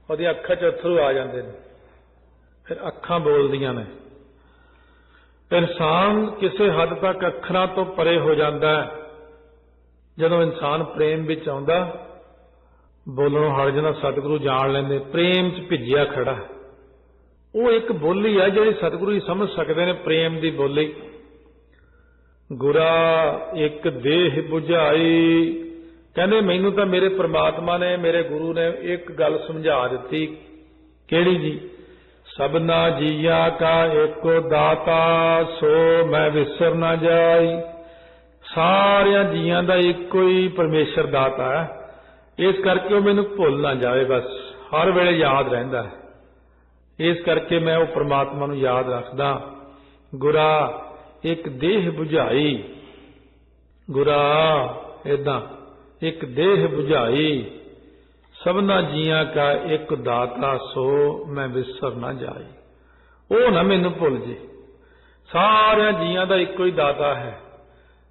ਉਹਦੀ ਅੱਖਾਂ 'ਚ ਅਥਰੂ ਆ ਜਾਂਦੇ ਨੇ। ਫਿਰ ਅੱਖਾਂ ਬੋਲਦੀਆਂ ਨੇ। ਇਨਸਾਨ ਕਿਸੇ ਹੱਦ ਤੱਕ ਅੱਖਰਾਂ ਤੋਂ ਪਰੇ ਹੋ ਜਾਂਦਾ ਹੈ। ਜਦੋਂ ਇਨਸਾਨ ਪ੍ਰੇਮ ਵਿੱਚ ਆਉਂਦਾ ਬੋਲਣੋਂ ਹਟ ਜਾਂਦਾ ਸਤਿਗੁਰੂ ਜਾਣ ਲੈਂਦੇ, ਪ੍ਰੇਮ 'ਚ ਭਿੱਜਿਆ ਖੜਾ। ਉਹ ਇੱਕ ਬੋਲੀ ਹੈ ਜਿਹੜੀ ਸਤਿਗੁਰੂ ਹੀ ਸਮਝ ਸਕਦੇ ਨੇ ਪ੍ਰੇਮ ਦੀ ਬੋਲੀ। ਗੁਰਾ ਇੱਕ ਦੇਹ 부ਝਾਈ ਕਹਿੰਦੇ, ਮੈਨੂੰ ਤਾਂ ਮੇਰੇ ਪ੍ਰਮਾਤਮਾ ਨੇ, ਮੇਰੇ ਗੁਰੂ ਨੇ ਇੱਕ ਗੱਲ ਸਮਝਾ ਦਿੱਤੀ। ਕਿਹੜੀ ਜੀ? ਸਭਨਾ ਜੀਆ ਕਾ ਏਕੋ ਦਾਤਾ, ਸੋ ਮੈਂ ਵਿਸਰ ਨਾ ਜਾਈ। ਸਾਰਿਆਂ ਜੀਆਂ ਦਾ ਇੱਕੋ ਹੀ ਪਰਮੇਸ਼ਰ ਦਾਤਾ ਹੈ। ਇਸ ਕਰਕੇ ਉਹ ਮੈਨੂੰ ਭੁੱਲ ਨਾ ਜਾਵੇ, ਬਸ ਹਰ ਵੇਲੇ ਯਾਦ ਰਹਿੰਦਾ ਹੈ। ਇਸ ਕਰਕੇ ਮੈਂ ਉਹ ਪ੍ਰਮਾਤਮਾ ਨੂੰ ਯਾਦ ਰੱਖਦਾ, ਗੁਰਾ, ਇੱਕ ਦੇਹ 부ਝਾਈ ਗੁਰਾ ਇਦਾਂ ਇੱਕ ਦੇਹ 부ਝਾਈ ਸਭਨਾ ਜੀਆਂ ਕਾ ਇੱਕ ਦਾਤਾ, ਸੋ ਮੈਂ ਵਿਸਰ ਨਾ ਜਾਈ। ਉਹ ਨਾ ਮੈਨੂੰ ਭੁੱਲ ਜੇ। ਸਾਰਿਆਂ ਜੀਆਂ ਦਾ ਇੱਕੋ ਹੀ ਦਾਤਾ ਹੈ।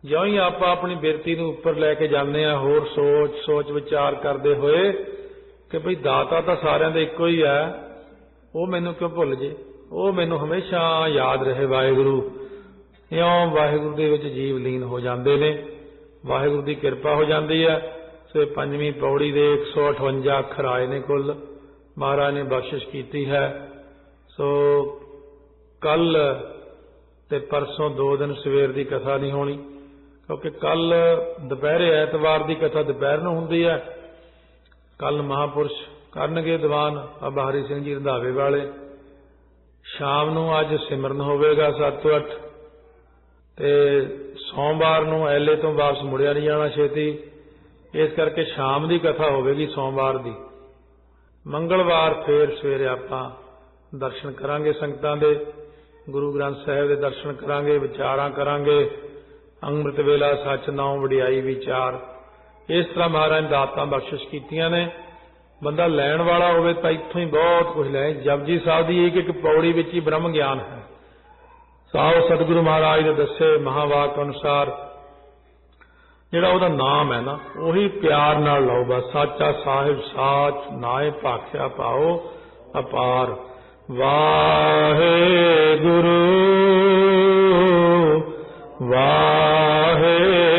ਜਿਉਂ ਹੀ ਆਪਾਂ ਆਪਣੀ ਬਿਰਤੀ ਨੂੰ ਉੱਪਰ ਲੈ ਕੇ ਜਾਂਦੇ ਆ ਹੋਰ ਸੋਚ ਸੋਚ ਵਿਚਾਰ ਕਰਦੇ ਹੋਏ ਕਿ ਭਈ ਦਾਤਾ ਤਾਂ ਸਾਰਿਆਂ ਦਾ ਇੱਕੋ ਹੀ ਹੈ ਉਹ ਮੈਨੂੰ ਕਿਉਂ ਭੁੱਲ ਜੇ? ਉਹ ਮੈਨੂੰ ਹਮੇਸ਼ਾ ਯਾਦ ਰਹੇ ਵਾਹਿਗੁਰੂ। ਇਉਂ ਵਾਹਿਗੁਰੂ ਦੇ ਵਿੱਚ ਜੀਵ ਲੀਨ ਹੋ ਜਾਂਦੇ ਨੇ। ਵਾਹਿਗੁਰੂ ਦੀ ਕਿਰਪਾ ਹੋ ਜਾਂਦੀ ਹੈ ਸੋ ਇਹ ਪੰਜਵੀਂ ਪੌੜੀ ਦੇ 158 ਅੱਖਰ ਆਏ ਨੇ ਕੁੱਲ। ਮਹਾਰਾਜ ਨੇ ਬਖਸ਼ਿਸ਼ ਕੀਤੀ ਹੈ। ਸੋ ਕੱਲ ਤੇ ਪਰਸੋਂ ਦੋ ਦਿਨ ਸਵੇਰ ਦੀ ਕਥਾ ਨਹੀਂ ਹੋਣੀ। ਕਿਉਂਕਿ ਕੱਲ ਦੁਪਹਿਰੇ ਐਤਵਾਰ ਦੀ ਕਥਾ ਦੁਪਹਿਰ ਨੂੰ ਹੁੰਦੀ ਹੈ। ਕੱਲ ਮਹਾਪੁਰਸ਼ ਕਰਨਗੇ ਦੀਵਾਨ। ਬਾਬਾ ਹਰੀ ਸਿੰਘ ਜੀ ਰੰਧਾਵੇ ਵਾਲੇ। ਸ਼ਾਮ ਨੂੰ ਅੱਜ ਸਿਮਰਨ ਹੋਵੇਗਾ 7 ਤੋਂ 8 ਤੇ ਸੋਮਵਾਰ ਨੂੰ ਐਲੇ ਤੋਂ ਵਾਪਸ ਮੁੜਿਆ ਨਹੀਂ ਜਾਣਾ ਛੇਤੀ। ਇਸ ਕਰਕੇ ਸ਼ਾਮ ਦੀ ਕਥਾ ਹੋਵੇਗੀ ਸੋਮਵਾਰ ਦੀ। ਮੰਗਲਵਾਰ ਫੇਰ ਸਵੇਰੇ ਆਪਾਂ ਦਰਸ਼ਨ ਕਰਾਂਗੇ ਸੰਗਤਾਂ ਦੇ। ਗੁਰੂ ਗ੍ਰੰਥ ਸਾਹਿਬ ਦੇ ਦਰਸ਼ਨ ਕਰਾਂਗੇ, ਵਿਚਾਰਾਂ ਕਰਾਂਗੇ। ਅੰਮ੍ਰਿਤ ਵੇਲਾ, ਸੱਚ ਨਾਉ, ਵਡਿਆਈ ਵਿਚਾਰ। ਇਸ ਤਰ੍ਹਾਂ ਮਹਾਰਾਜ ਨੇ ਦਾਤਾਂ ਬਖਸ਼ਿਸ਼ ਕੀਤੀਆਂ ਨੇ। ਬੰਦਾ ਲੈਣ ਵਾਲਾ ਹੋਵੇ ਤਾਂ ਇੱਥੋਂ ਹੀ ਬਹੁਤ ਕੁਝ ਲੈ। ਜਪਜੀ ਸਾਹਿਬ ਦੀ ਇੱਕ ਇੱਕ ਪੌੜੀ ਵਿੱਚ ਹੀ ਬ੍ਰਹਮ ਗਿਆਨ ਹੈ। ਸਾਹ ਸਤਿਗੁਰੂ ਮਹਾਰਾਜ ਦੇ ਦੱਸੇ ਮਹਾਵਾਕ ਅਨੁਸਾਰ, ਜਿਹੜਾ ਉਹਦਾ ਨਾਮ ਹੈ ਨਾ, ਉਹੀ ਪਿਆਰ ਨਾਲ ਲਓ ਬਸ। ਸਾਚਾ ਸਾਹਿਬ, ਸਾਚ ਨਾਏ ਭਾਖਿਆ ਪਾਓ, ਅਪਾਰ। ਵਾਹਿਗੁਰੂ। वाहे